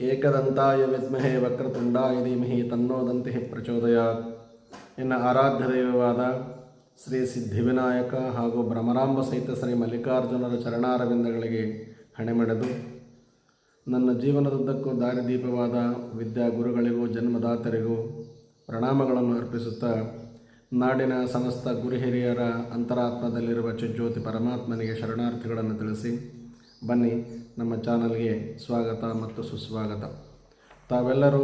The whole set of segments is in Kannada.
ಏಕದಂತಾಯ ವಿದ್ಮಹೆ ವಕ್ರತುಂಡಾಯ ಧೀಮಹಿ ತನ್ನೋದಂತಿ ಪ್ರಚೋದಯಾತ್ ಇನ್ನು ಆರಾಧ್ಯ ದೈವವಾದ ಶ್ರೀ ಸಿದ್ಧಿವಿನಾಯಕ ಹಾಗೂ ಭ್ರಮರಾಂಬ ಸಹಿತ ಶ್ರೀ ಮಲ್ಲಿಕಾರ್ಜುನರ ಚರಣಾರವಿಂದಗಳಿಗೆ ಹಣೆಮೆಡೆದು ನನ್ನ ಜೀವನದುದ್ದಕ್ಕೂ ದಾರಿದೀಪವಾದ ವಿದ್ಯಾ ಗುರುಗಳಿಗೂ ಜನ್ಮದಾತರಿಗೂ ಪ್ರಣಾಮಗಳನ್ನು ಅರ್ಪಿಸುತ್ತಾ ನಾಡಿನ ಸಮಸ್ತ ಗುರು ಹಿರಿಯರ ಅಂತರಾತ್ಮದಲ್ಲಿರುವ ಚುಜ್ಯೋತಿ ಪರಮಾತ್ಮನಿಗೆ ಶರಣಾರ್ಥಿಗಳನ್ನು ತಿಳಿಸಿ ಬನ್ನಿ, ನಮ್ಮ ಚಾನಲ್ಗೆ ಸ್ವಾಗತ ಮತ್ತು ಸುಸ್ವಾಗತ. ತಾವೆಲ್ಲರೂ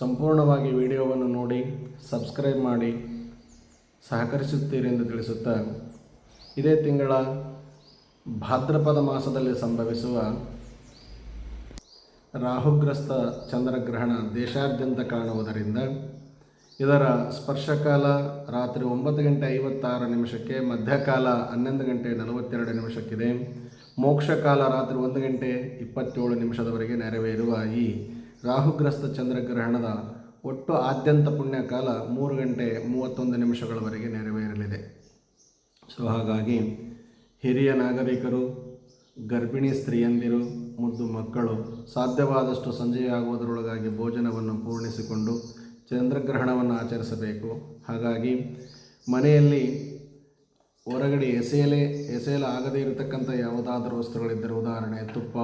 ಸಂಪೂರ್ಣವಾಗಿ ವಿಡಿಯೋವನ್ನು ನೋಡಿ, ಸಬ್ಸ್ಕ್ರೈಬ್ ಮಾಡಿ, ಸಹಕರಿಸುತ್ತೀರಿ ಎಂದು ತಿಳಿಸುತ್ತಾ, ಇದೇ ತಿಂಗಳ ಭಾದ್ರಪದ ಮಾಸದಲ್ಲಿ ಸಂಭವಿಸುವ ರಾಹುಗ್ರಸ್ತ ಚಂದ್ರಗ್ರಹಣ ದೇಶಾದ್ಯಂತ ಕಾಣುವುದರಿಂದ ಇದರ ಸ್ಪರ್ಶಕಾಲ ರಾತ್ರಿ ಒಂಬತ್ತು ಗಂಟೆ ಐವತ್ತಾರು ನಿಮಿಷಕ್ಕೆ, ಮಧ್ಯಕಾಲ ಹನ್ನೊಂದು ಗಂಟೆ ನಲವತ್ತೆರಡು ನಿಮಿಷಕ್ಕಿದೆ. ಮೋಕ್ಷಕಾಲ ರಾತ್ರಿ ಒಂದು ಗಂಟೆ ಇಪ್ಪತ್ತೇಳು ನಿಮಿಷದವರೆಗೆ ನೆರವೇರುವ ಈ ರಾಹುಗ್ರಸ್ತ ಚಂದ್ರಗ್ರಹಣದ ಒಟ್ಟು ಆದ್ಯಂತ ಪುಣ್ಯಕಾಲ ಮೂರು ಗಂಟೆ ಮೂವತ್ತೊಂದು ನಿಮಿಷಗಳವರೆಗೆ ನೆರವೇರಲಿದೆ. ಸೊ ಹಾಗಾಗಿ ಹಿರಿಯ ನಾಗರಿಕರು, ಗರ್ಭಿಣಿ ಸ್ತ್ರೀಯಂದಿರು, ಮುದ್ದು ಮಕ್ಕಳು ಸಾಧ್ಯವಾದಷ್ಟು ಸಂಜೆಯಾಗುವುದರೊಳಗಾಗಿ ಭೋಜನವನ್ನು ಪೂರ್ಣಿಸಿಕೊಂಡು ಚಂದ್ರಗ್ರಹಣವನ್ನು ಆಚರಿಸಬೇಕು. ಹಾಗಾಗಿ ಮನೆಯಲ್ಲಿ ಹೊರಗಡೆ ಎಸೆಯಲೇ, ಎಸೆಯಲು ಆಗದೇ ಇರತಕ್ಕಂಥ ಯಾವುದಾದರೂ ವಸ್ತುಗಳಿದ್ದರೆ ಉದಾಹರಣೆ, ತುಪ್ಪ,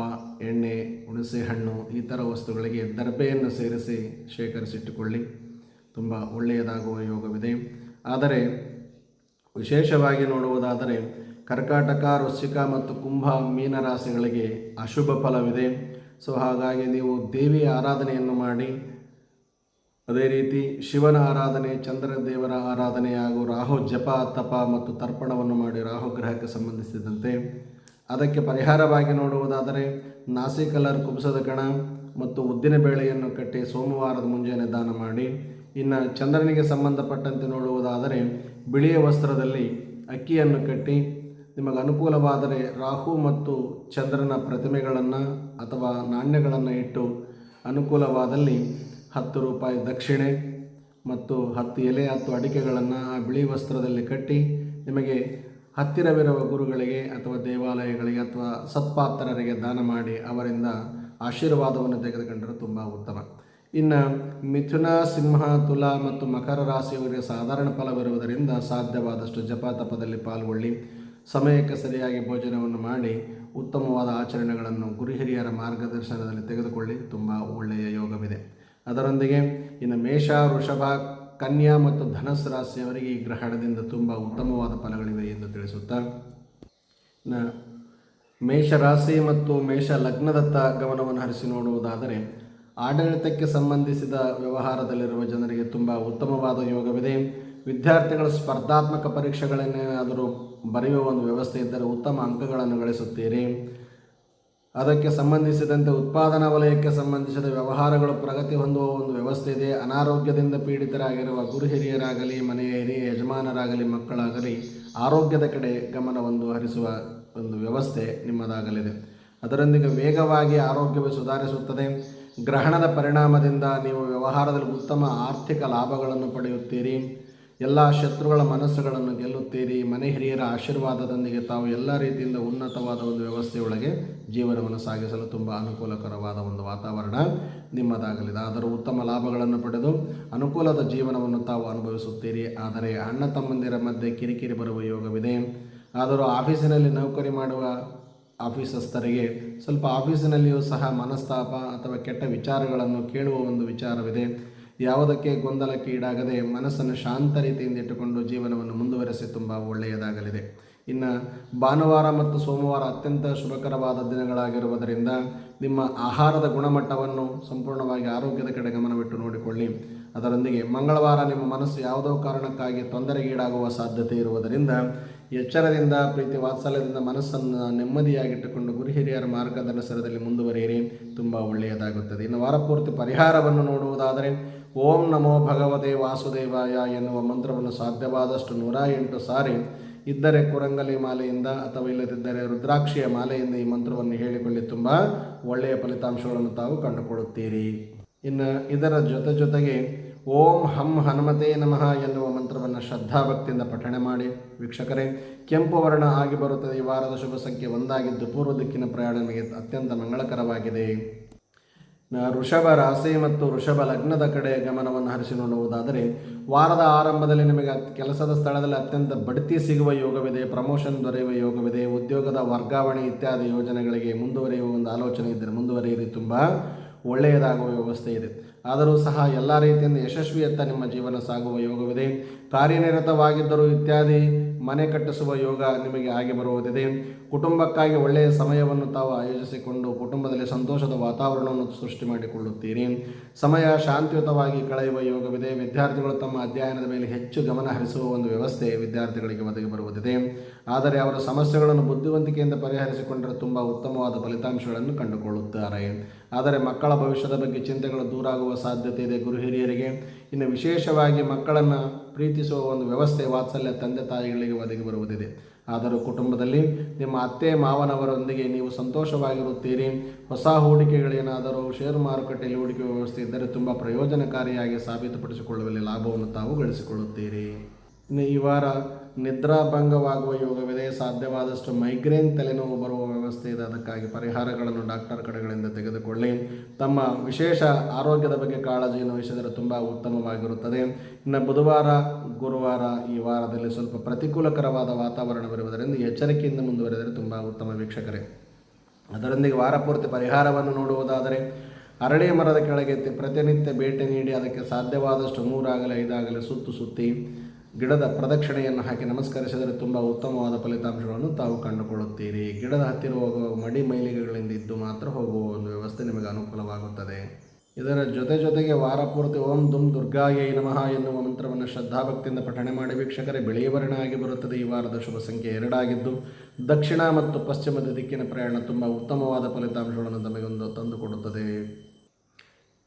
ಎಣ್ಣೆ, ಹುಣಸೆ ಹಣ್ಣು, ಈ ಥರ ವಸ್ತುಗಳಿಗೆ ದರ್ಬೆಯನ್ನು ಸೇರಿಸಿ ಶೇಖರಿಸಿಟ್ಟುಕೊಳ್ಳಿ. ತುಂಬ ಒಳ್ಳೆಯದಾಗುವ ಯೋಗವಿದೆ. ಆದರೆ ವಿಶೇಷವಾಗಿ ನೋಡುವುದಾದರೆ ಕರ್ಕಾಟಕ, ವೃಶ್ಚಿಕ ಮತ್ತು ಕುಂಭ ಮೀನರಾಶಿಗಳಿಗೆ ಅಶುಭ ಫಲವಿದೆ. ಸೊ ಹಾಗಾಗಿ ನೀವು ದೇವಿಯ ಆರಾಧನೆಯನ್ನು ಮಾಡಿ ಅದೇ ರೀತಿ ಶಿವನ ಆರಾಧನೆ, ಚಂದ್ರ ದೇವರ ಆರಾಧನೆ ಹಾಗೂ ರಾಹು ಜಪ, ತಪ ಮತ್ತು ತರ್ಪಣವನ್ನು ಮಾಡಿ ರಾಹು ಗ್ರಹಕ್ಕೆ ಸಂಬಂಧಿಸಿದಂತೆ. ಅದಕ್ಕೆ ಪರಿಹಾರವಾಗಿ ನೋಡುವುದಾದರೆ ನಾಸಿ ಕಲರ್ ಕುಬ್ಸದ ಕಣ ಮತ್ತು ಉದ್ದಿನ ಬೇಳೆಯನ್ನು ಕಟ್ಟಿ ಸೋಮವಾರದ ಮುಂಜಾನೆ ದಾನ ಮಾಡಿ. ಇನ್ನು ಚಂದ್ರನಿಗೆ ಸಂಬಂಧಪಟ್ಟಂತೆ ನೋಡುವುದಾದರೆ ಬಿಳಿಯ ವಸ್ತ್ರದಲ್ಲಿ ಅಕ್ಕಿಯನ್ನು ಕಟ್ಟಿ ನಿಮಗೆ ಅನುಕೂಲವಾದರೆ ರಾಹು ಮತ್ತು ಚಂದ್ರನ ಪ್ರತಿಮೆಗಳನ್ನು ಅಥವಾ ನಾಣ್ಯಗಳನ್ನು ಇಟ್ಟು ಅನುಕೂಲವಾದಲ್ಲಿ ಹತ್ತು ರೂಪಾಯಿ ದಕ್ಷಿಣೆ ಮತ್ತು ಹತ್ತು ಎಲೆ ಹತ್ತು ಅಡಿಕೆಗಳನ್ನು ಆ ಬಿಳಿ ವಸ್ತ್ರದಲ್ಲಿ ಕಟ್ಟಿ ನಿಮಗೆ ಹತ್ತಿರವಿರುವ ಗುರುಗಳಿಗೆ ಅಥವಾ ದೇವಾಲಯಗಳಿಗೆ ಅಥವಾ ಸತ್ಪಾತ್ರರಿಗೆ ದಾನ ಮಾಡಿ ಅವರಿಂದ ಆಶೀರ್ವಾದವನ್ನು ತೆಗೆದುಕೊಂಡರೆ ತುಂಬ ಉತ್ತಮ. ಇನ್ನು ಮಿಥುನ, ಸಿಂಹ, ತುಲಾ ಮತ್ತು ಮಕರ ರಾಶಿಯವರಿಗೆ ಸಾಧಾರಣ ಫಲವಿರುವುದರಿಂದ ಸಾಧ್ಯವಾದಷ್ಟು ಜಪ ತಪದಲ್ಲಿ ಪಾಲ್ಗೊಳ್ಳಿ. ಸಮಯಕ್ಕೆ ಸರಿಯಾಗಿ ಭೋಜನವನ್ನು ಮಾಡಿ ಉತ್ತಮವಾದ ಆಚರಣೆಗಳನ್ನು ಗುರು ಹಿರಿಯರ ಮಾರ್ಗದರ್ಶನದಲ್ಲಿ ತೆಗೆದುಕೊಳ್ಳಿ. ತುಂಬ ಒಳ್ಳೆಯ ಯೋಗವಿದೆ. ಅದರೊಂದಿಗೆ ಇನ್ನು ಮೇಷ, ವೃಷಭ, ಕನ್ಯಾ ಮತ್ತು ಧನಸ್ ರಾಶಿಯವರಿಗೆ ಈ ಗ್ರಹಣದಿಂದ ತುಂಬ ಉತ್ತಮವಾದ ಫಲಗಳಿವೆ ಎಂದು ತಿಳಿಸುತ್ತಾ ಮೇಷರಾಶಿ ಮತ್ತು ಮೇಷ ಲಗ್ನದತ್ತ ಗಮನವನ್ನು ಹರಿಸಿ ನೋಡುವುದಾದರೆ, ಆಡಳಿತಕ್ಕೆ ಸಂಬಂಧಿಸಿದ ವ್ಯವಹಾರದಲ್ಲಿರುವ ಜನರಿಗೆ ತುಂಬ ಉತ್ತಮವಾದ ಯೋಗವಿದೆ. ವಿದ್ಯಾರ್ಥಿಗಳ ಸ್ಪರ್ಧಾತ್ಮಕ ಪರೀಕ್ಷೆಗಳನ್ನೇನಾದರೂ ಬರೆಯುವ ಒಂದು ವ್ಯವಸ್ಥೆ ಇದ್ದರೆ ಉತ್ತಮ ಅಂಕಗಳನ್ನು ಗಳಿಸುತ್ತೀರಿ. ಅದಕ್ಕೆ ಸಂಬಂಧಿಸಿದಂತೆ ಉತ್ಪಾದನಾ ವಲಯಕ್ಕೆ ಸಂಬಂಧಿಸಿದ ವ್ಯವಹಾರಗಳು ಪ್ರಗತಿ ಹೊಂದುವ ಒಂದು ವ್ಯವಸ್ಥೆ ಇದೆ. ಅನಾರೋಗ್ಯದಿಂದ ಪೀಡಿತರಾಗಿರುವ ಗುರು ಹಿರಿಯರಾಗಲಿ, ಮನೆಯ ಹಿರಿಯ ಯಜಮಾನರಾಗಲಿ, ಮಕ್ಕಳಾಗಲಿ ಆರೋಗ್ಯದ ಕಡೆ ಗಮನವನ್ನು ಹರಿಸುವ ಒಂದು ವ್ಯವಸ್ಥೆ ನಿಮ್ಮದಾಗಲಿದೆ. ಅದರೊಂದಿಗೆ ವೇಗವಾಗಿ ಆರೋಗ್ಯವೇ ಸುಧಾರಿಸುತ್ತದೆ. ಗ್ರಹಣದ ಪರಿಣಾಮದಿಂದ ನೀವು ವ್ಯವಹಾರದಲ್ಲಿ ಉತ್ತಮ ಆರ್ಥಿಕ ಲಾಭಗಳನ್ನು ಪಡೆಯುತ್ತೀರಿ. ಎಲ್ಲ ಶತ್ರುಗಳ ಮನಸ್ಸುಗಳನ್ನು ಗೆಲ್ಲುತ್ತೀರಿ. ಮನೆ ಹಿರಿಯರ ಆಶೀರ್ವಾದದೊಂದಿಗೆ ತಾವು ಎಲ್ಲ ರೀತಿಯಿಂದ ಉನ್ನತವಾದ ಒಂದು ವ್ಯವಸ್ಥೆಯೊಳಗೆ ಜೀವನವನ್ನು ಸಾಗಿಸಲು ತುಂಬ ಅನುಕೂಲಕರವಾದ ಒಂದು ವಾತಾವರಣ ನಿಮ್ಮದಾಗಲಿದೆ ಆದರೂ ಉತ್ತಮ ಲಾಭಗಳನ್ನು ಪಡೆದು ಅನುಕೂಲದ ಜೀವನವನ್ನು ತಾವು ಅನುಭವಿಸುತ್ತೀರಿ. ಆದರೆ ಅಣ್ಣ ತಮ್ಮಂದಿರ ಮಧ್ಯೆ ಕಿರಿಕಿರಿ ಬರುವ ಯೋಗವಿದೆ. ಆದರೂ ಆಫೀಸಿನಲ್ಲಿ ನೌಕರಿ ಮಾಡುವ ಆಫೀಸಸ್ಥರಿಗೆ ಸ್ವಲ್ಪ ಆಫೀಸಿನಲ್ಲಿಯೂ ಸಹ ಮನಸ್ತಾಪ ಅಥವಾ ಕೆಟ್ಟ ವಿಚಾರಗಳನ್ನು ಕೇಳುವ ಒಂದು ವಿಚಾರವಿದೆ. ಯಾವುದಕ್ಕೆ ಗೊಂದಲಕ್ಕೆ ಈಡಾಗದೆ ಮನಸ್ಸನ್ನು ಶಾಂತ ರೀತಿಯಿಂದ ಇಟ್ಟುಕೊಂಡು ಜೀವನವನ್ನು ಮುಂದುವರೆಸಿ ತುಂಬ ಒಳ್ಳೆಯದಾಗಲಿದೆ. ಇನ್ನು ಭಾನುವಾರ ಮತ್ತು ಸೋಮವಾರ ಅತ್ಯಂತ ಶುಭಕರವಾದ ದಿನಗಳಾಗಿರುವುದರಿಂದ ನಿಮ್ಮ ಆಹಾರದ ಗುಣಮಟ್ಟವನ್ನು ಸಂಪೂರ್ಣವಾಗಿ ಆರೋಗ್ಯದ ಕಡೆ ಗಮನವಿಟ್ಟು ನೋಡಿಕೊಳ್ಳಿ. ಅದರೊಂದಿಗೆ ಮಂಗಳವಾರ ನಿಮ್ಮ ಮನಸ್ಸು ಯಾವುದೋ ಕಾರಣಕ್ಕಾಗಿ ತೊಂದರೆಗೀಡಾಗುವ ಸಾಧ್ಯತೆ ಇರುವುದರಿಂದ ಎಚ್ಚರದಿಂದ, ಪ್ರೀತಿ ವಾತ್ಸಲ್ಯದಿಂದ ಮನಸ್ಸನ್ನು ನೆಮ್ಮದಿಯಾಗಿಟ್ಟುಕೊಂಡು ಗುರು ಹಿರಿಯರ ಮಾರ್ಗದರ್ಶನದಲ್ಲಿ ಮುಂದುವರಿಯಿರಿ. ತುಂಬ ಒಳ್ಳೆಯದಾಗುತ್ತದೆ. ಇನ್ನು ವಾರಪೂರ್ತಿ ಪರಿಹಾರವನ್ನು ನೋಡುವುದಾದರೆ ಓಂ ನಮೋ ಭಗವತೆ ವಾಸುದೇವಾಯ ಎನ್ನುವ ಮಂತ್ರವನ್ನು ಸಾಧ್ಯವಾದಷ್ಟು ನೂರ ಎಂಟು ಸಾರಿ ಇದ್ದರೆ ಕುರಂಗಲಿ ಮಾಲೆಯಿಂದ ಅಥವಾ ಇಲ್ಲದಿದ್ದರೆ ರುದ್ರಾಕ್ಷಿಯ ಮಾಲೆಯಿಂದ ಈ ಮಂತ್ರವನ್ನು ಹೇಳಿಕೊಳ್ಳಿ. ತುಂಬ ಒಳ್ಳೆಯ ಫಲಿತಾಂಶಗಳನ್ನು ತಾವು ಕಂಡುಕೊಳ್ಳುತ್ತೀರಿ. ಇನ್ನು ಇದರ ಜೊತೆ ಜೊತೆಗೆ ಓಂ ಹಂ ಹನುಮತೆ ನಮಃ ಎನ್ನುವ ಮಂತ್ರವನ್ನು ಶ್ರದ್ಧಾಭಕ್ತಿಯಿಂದ ಪಠಣೆ ಮಾಡಿ. ವೀಕ್ಷಕರೇ, ಕೆಂಪು ವರ್ಣ ಆಗಿ ಬರುತ್ತದೆ. ಈ ವಾರದ ಶುಭ ಸಂಖ್ಯೆ ಒಂದಾಗಿದ್ದು ಪೂರ್ವ ದಿಕ್ಕಿನ ಪ್ರಯಾಣ ಅತ್ಯಂತ ಮಂಗಳಕರವಾಗಿದೆ. ವೃಷಭ ರಾಶಿ ಮತ್ತು ವೃಷಭ ಲಗ್ನದ ಕಡೆ ಗಮನವನ್ನು ಹರಿಸಿ ನೋಡುವುದಾದರೆ, ವಾರದ ಆರಂಭದಲ್ಲಿ ನಿಮಗೆ ಕೆಲಸದ ಸ್ಥಳದಲ್ಲಿ ಅತ್ಯಂತ ಬಡ್ತಿ ಸಿಗುವ ಯೋಗವಿದೆ, ಪ್ರಮೋಷನ್ ದೊರೆಯುವ ಯೋಗವಿದೆ, ಉದ್ಯೋಗದ ವರ್ಗಾವಣೆ ಇತ್ಯಾದಿ ಯೋಜನೆಗಳಿಗೆ ಮುಂದುವರಿಯುವ ಒಂದು ಆಲೋಚನೆ ಇದ್ದರೆ ಮುಂದುವರಿಯಿರಿ, ತುಂಬ ಒಳ್ಳೆಯದಾಗುವ ವ್ಯವಸ್ಥೆ ಇದೆ. ಆದರೂ ಸಹ ಎಲ್ಲ ರೀತಿಯಿಂದ ಯಶಸ್ವಿಯತ್ತ ನಿಮ್ಮ ಜೀವನ ಸಾಗುವ ಯೋಗವಿದೆ. ಕಾರ್ಯನಿರತವಾಗಿದ್ದರೂ ಇತ್ಯಾದಿ ಮನೆ ಕಟ್ಟಿಸುವ ಯೋಗ ನಿಮಗೆ ಆಗಿ ಬರುವುದಿದೆ. ಕುಟುಂಬಕ್ಕಾಗಿ ಒಳ್ಳೆಯ ಸಮಯವನ್ನು ತಾವು ಆಯೋಜಿಸಿಕೊಂಡು ಕುಟುಂಬದಲ್ಲಿ ಸಂತೋಷದ ವಾತಾವರಣವನ್ನು ಸೃಷ್ಟಿ ಮಾಡಿಕೊಳ್ಳುತ್ತೀರಿ. ಸಮಯ ಶಾಂತಿಯುತವಾಗಿ ಕಳೆಯುವ ಯೋಗವಿದೆ. ವಿದ್ಯಾರ್ಥಿಗಳು ತಮ್ಮ ಅಧ್ಯಯನದ ಮೇಲೆ ಹೆಚ್ಚು ಗಮನ ಹರಿಸುವ ಒಂದು ವ್ಯವಸ್ಥೆ ವಿದ್ಯಾರ್ಥಿಗಳಿಗೆ ಒದಗಿ ಬರುವುದಿದೆ. ಆದರೆ ಅವರ ಸಮಸ್ಯೆಗಳನ್ನು ಬುದ್ಧಿವಂತಿಕೆಯಿಂದ ಪರಿಹರಿಸಿಕೊಂಡರೆ ತುಂಬ ಉತ್ತಮವಾದ ಫಲಿತಾಂಶಗಳನ್ನು ಕಂಡುಕೊಳ್ಳುತ್ತಾರೆ. ಆದರೆ ಮಕ್ಕಳ ಭವಿಷ್ಯದ ಬಗ್ಗೆ ಚಿಂತೆಗಳು ದೂರಾಗುವ ಸಾಧ್ಯತೆ ಇದೆ ಗುರು ಹಿರಿಯರಿಗೆ ಇನ್ನು ವಿಶೇಷವಾಗಿ ಮಕ್ಕಳನ್ನು ಪ್ರೀತಿಸುವ ಒಂದು ವ್ಯವಸ್ಥೆ ವಾತ್ಸಲ್ಯ ತಂದೆ ತಾಯಿಗಳಿಗೆ ಒದಗಿ ಬರುವುದಿದೆ. ಆದರೂ ಕುಟುಂಬದಲ್ಲಿ ನಿಮ್ಮ ಅತ್ತೆ ಮಾವನವರೊಂದಿಗೆ ನೀವು ಸಂತೋಷವಾಗಿರುತ್ತೀರಿ. ಹೊಸ ಹೂಡಿಕೆಗಳೇನಾದರೂ ಷೇರು ಮಾರುಕಟ್ಟೆಯಲ್ಲಿ ಹೂಡಿಕೆ ವ್ಯವಸ್ಥೆ ಇದ್ದರೆ ತುಂಬ ಪ್ರಯೋಜನಕಾರಿಯಾಗಿ ಸಾಬೀತುಪಡಿಸಿಕೊಳ್ಳುವಲ್ಲಿ ಲಾಭವನ್ನು ತಾವು ಗಳಿಸಿಕೊಳ್ಳುತ್ತೀರಿ. ಇನ್ನು ಈ ವಾರ ನಿದ್ರಾಭಂಗವಾಗುವ ಯೋಗವಿದೆ. ಸಾಧ್ಯವಾದಷ್ಟು ಮೈಗ್ರೇನ್ ತಲೆನೋವು ಬರುವ ವ್ಯವಸ್ಥೆ ಇದೆ. ಅದಕ್ಕಾಗಿ ಪರಿಹಾರಗಳನ್ನು ಡಾಕ್ಟರ್ ಕಡೆಗಳಿಂದ ತೆಗೆದುಕೊಳ್ಳಿ. ತಮ್ಮ ವಿಶೇಷ ಆರೋಗ್ಯದ ಬಗ್ಗೆ ಕಾಳಜಿಯನ್ನು ವಹಿಸಿದರೆ ತುಂಬ ಉತ್ತಮವಾಗಿರುತ್ತದೆ. ಇನ್ನು ಬುಧವಾರ, ಗುರುವಾರ ಈ ವಾರದಲ್ಲಿ ಸ್ವಲ್ಪ ಪ್ರತಿಕೂಲಕರವಾದ ವಾತಾವರಣವಿರುವುದರಿಂದ ಎಚ್ಚರಿಕೆಯಿಂದ ಮುಂದುವರೆದರೆ ತುಂಬ ಉತ್ತಮ ವೀಕ್ಷಕರೇ. ಅದರೊಂದಿಗೆ ವಾರಪೂರ್ತಿ ಪರಿಹಾರವನ್ನು ನೋಡುವುದಾದರೆ ಅರಳಿ ಮರದ ಕೆಳಗೆ ಪ್ರತಿನಿತ್ಯ ಭೇಟಿ ನೀಡಿ ಅದಕ್ಕೆ ಸಾಧ್ಯವಾದಷ್ಟು ಮೂರಾಗಲಿ ಐದಾಗಲಿ ಸುತ್ತು ಸುತ್ತಿ ಗಿಡದ ಪ್ರದಕ್ಷಿಣೆಯನ್ನು ಹಾಕಿ ನಮಸ್ಕರಿಸಿದರೆ ತುಂಬ ಉತ್ತಮವಾದ ಫಲಿತಾಂಶಗಳನ್ನು ತಾವು ಕಂಡುಕೊಳ್ಳುತ್ತೀರಿ. ಗಿಡದ ಹತ್ತಿರ ಹೋಗುವ ಮಡಿ ಮೈಲಿಗೆಗಳಿಂದ ಇದ್ದು ಮಾತ್ರ ಹೋಗುವ ಒಂದು ವ್ಯವಸ್ಥೆ ನಿಮಗೆ ಅನುಕೂಲವಾಗುತ್ತದೆ. ಇದರ ಜೊತೆ ಜೊತೆಗೆ ವಾರ ಪೂರ್ತಿ ಓಂ ದುಮ್ ದುರ್ಗಾಯೈ ನಮಃ ಎನ್ನುವ ಮಂತ್ರವನ್ನು ಶ್ರದ್ಧಾಭಕ್ತಿಯಿಂದ ಪಠಣೆ ಮಾಡಿ ವೀಕ್ಷಕರೇ, ಬೆಳೆಯ ಆಗಿ ಬರುತ್ತದೆ. ಈ ವಾರದ ಶುಭ ಸಂಖ್ಯೆ ಎರಡಾಗಿದ್ದು, ದಕ್ಷಿಣ ಮತ್ತು ಪಶ್ಚಿಮದ ದಿಕ್ಕಿನ ಪ್ರಯಾಣ ತುಂಬ ಉತ್ತಮವಾದ ಫಲಿತಾಂಶಗಳನ್ನು ತಮಗೊಂದು ತಂದುಕೊಡುತ್ತದೆ.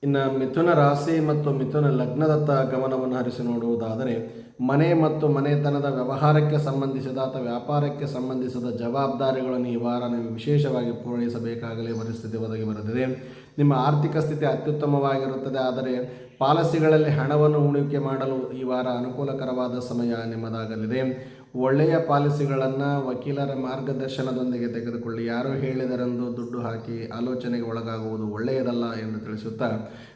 ಇನ್ನು ಮಿಥುನ ರಾಶಿ ಮತ್ತು ಮಿಥುನ ಲಗ್ನದತ್ತ ಗಮನವನ್ನು ಹರಿಸಿ ನೋಡುವುದಾದರೆ, ಮನೆ ಮತ್ತು ಮನೆತನದ ವ್ಯವಹಾರಕ್ಕೆ ಸಂಬಂಧಿಸಿದ ಅಥವಾ ವ್ಯಾಪಾರಕ್ಕೆ ಸಂಬಂಧಿಸಿದ ಜವಾಬ್ದಾರಿಗಳನ್ನು ಈ ವಾರ ನೀವು ವಿಶೇಷವಾಗಿ ಪೂರೈಸಬೇಕಾಗಲೇ, ಪರಿಸ್ಥಿತಿ ಒದಗಿ ಬರುತ್ತದೆ. ನಿಮ್ಮ ಆರ್ಥಿಕ ಸ್ಥಿತಿ ಅತ್ಯುತ್ತಮವಾಗಿರುತ್ತದೆ, ಆದರೆ ಪಾಲಿಸಿಗಳಲ್ಲಿ ಹಣವನ್ನು ಹೂಡಿಕೆ ಮಾಡಲು ಈ ವಾರ ಅನುಕೂಲಕರವಾದ ಸಮಯ ನಿಮ್ಮದಾಗಲಿದೆ. ಒಳ್ಳೆಯ ಪಾಲಿಸಿಗಳನ್ನು ವಕೀಲರ ಮಾರ್ಗದರ್ಶನದೊಂದಿಗೆ ತೆಗೆದುಕೊಳ್ಳಿ. ಯಾರು ಹೇಳಿದರೆಂದು ದುಡ್ಡು ಹಾಕಿ ಆಲೋಚನೆಗೆ ಒಳಗಾಗುವುದು ಒಳ್ಳೆಯದಲ್ಲ ಎಂದು ತಿಳಿಸುತ್ತಾ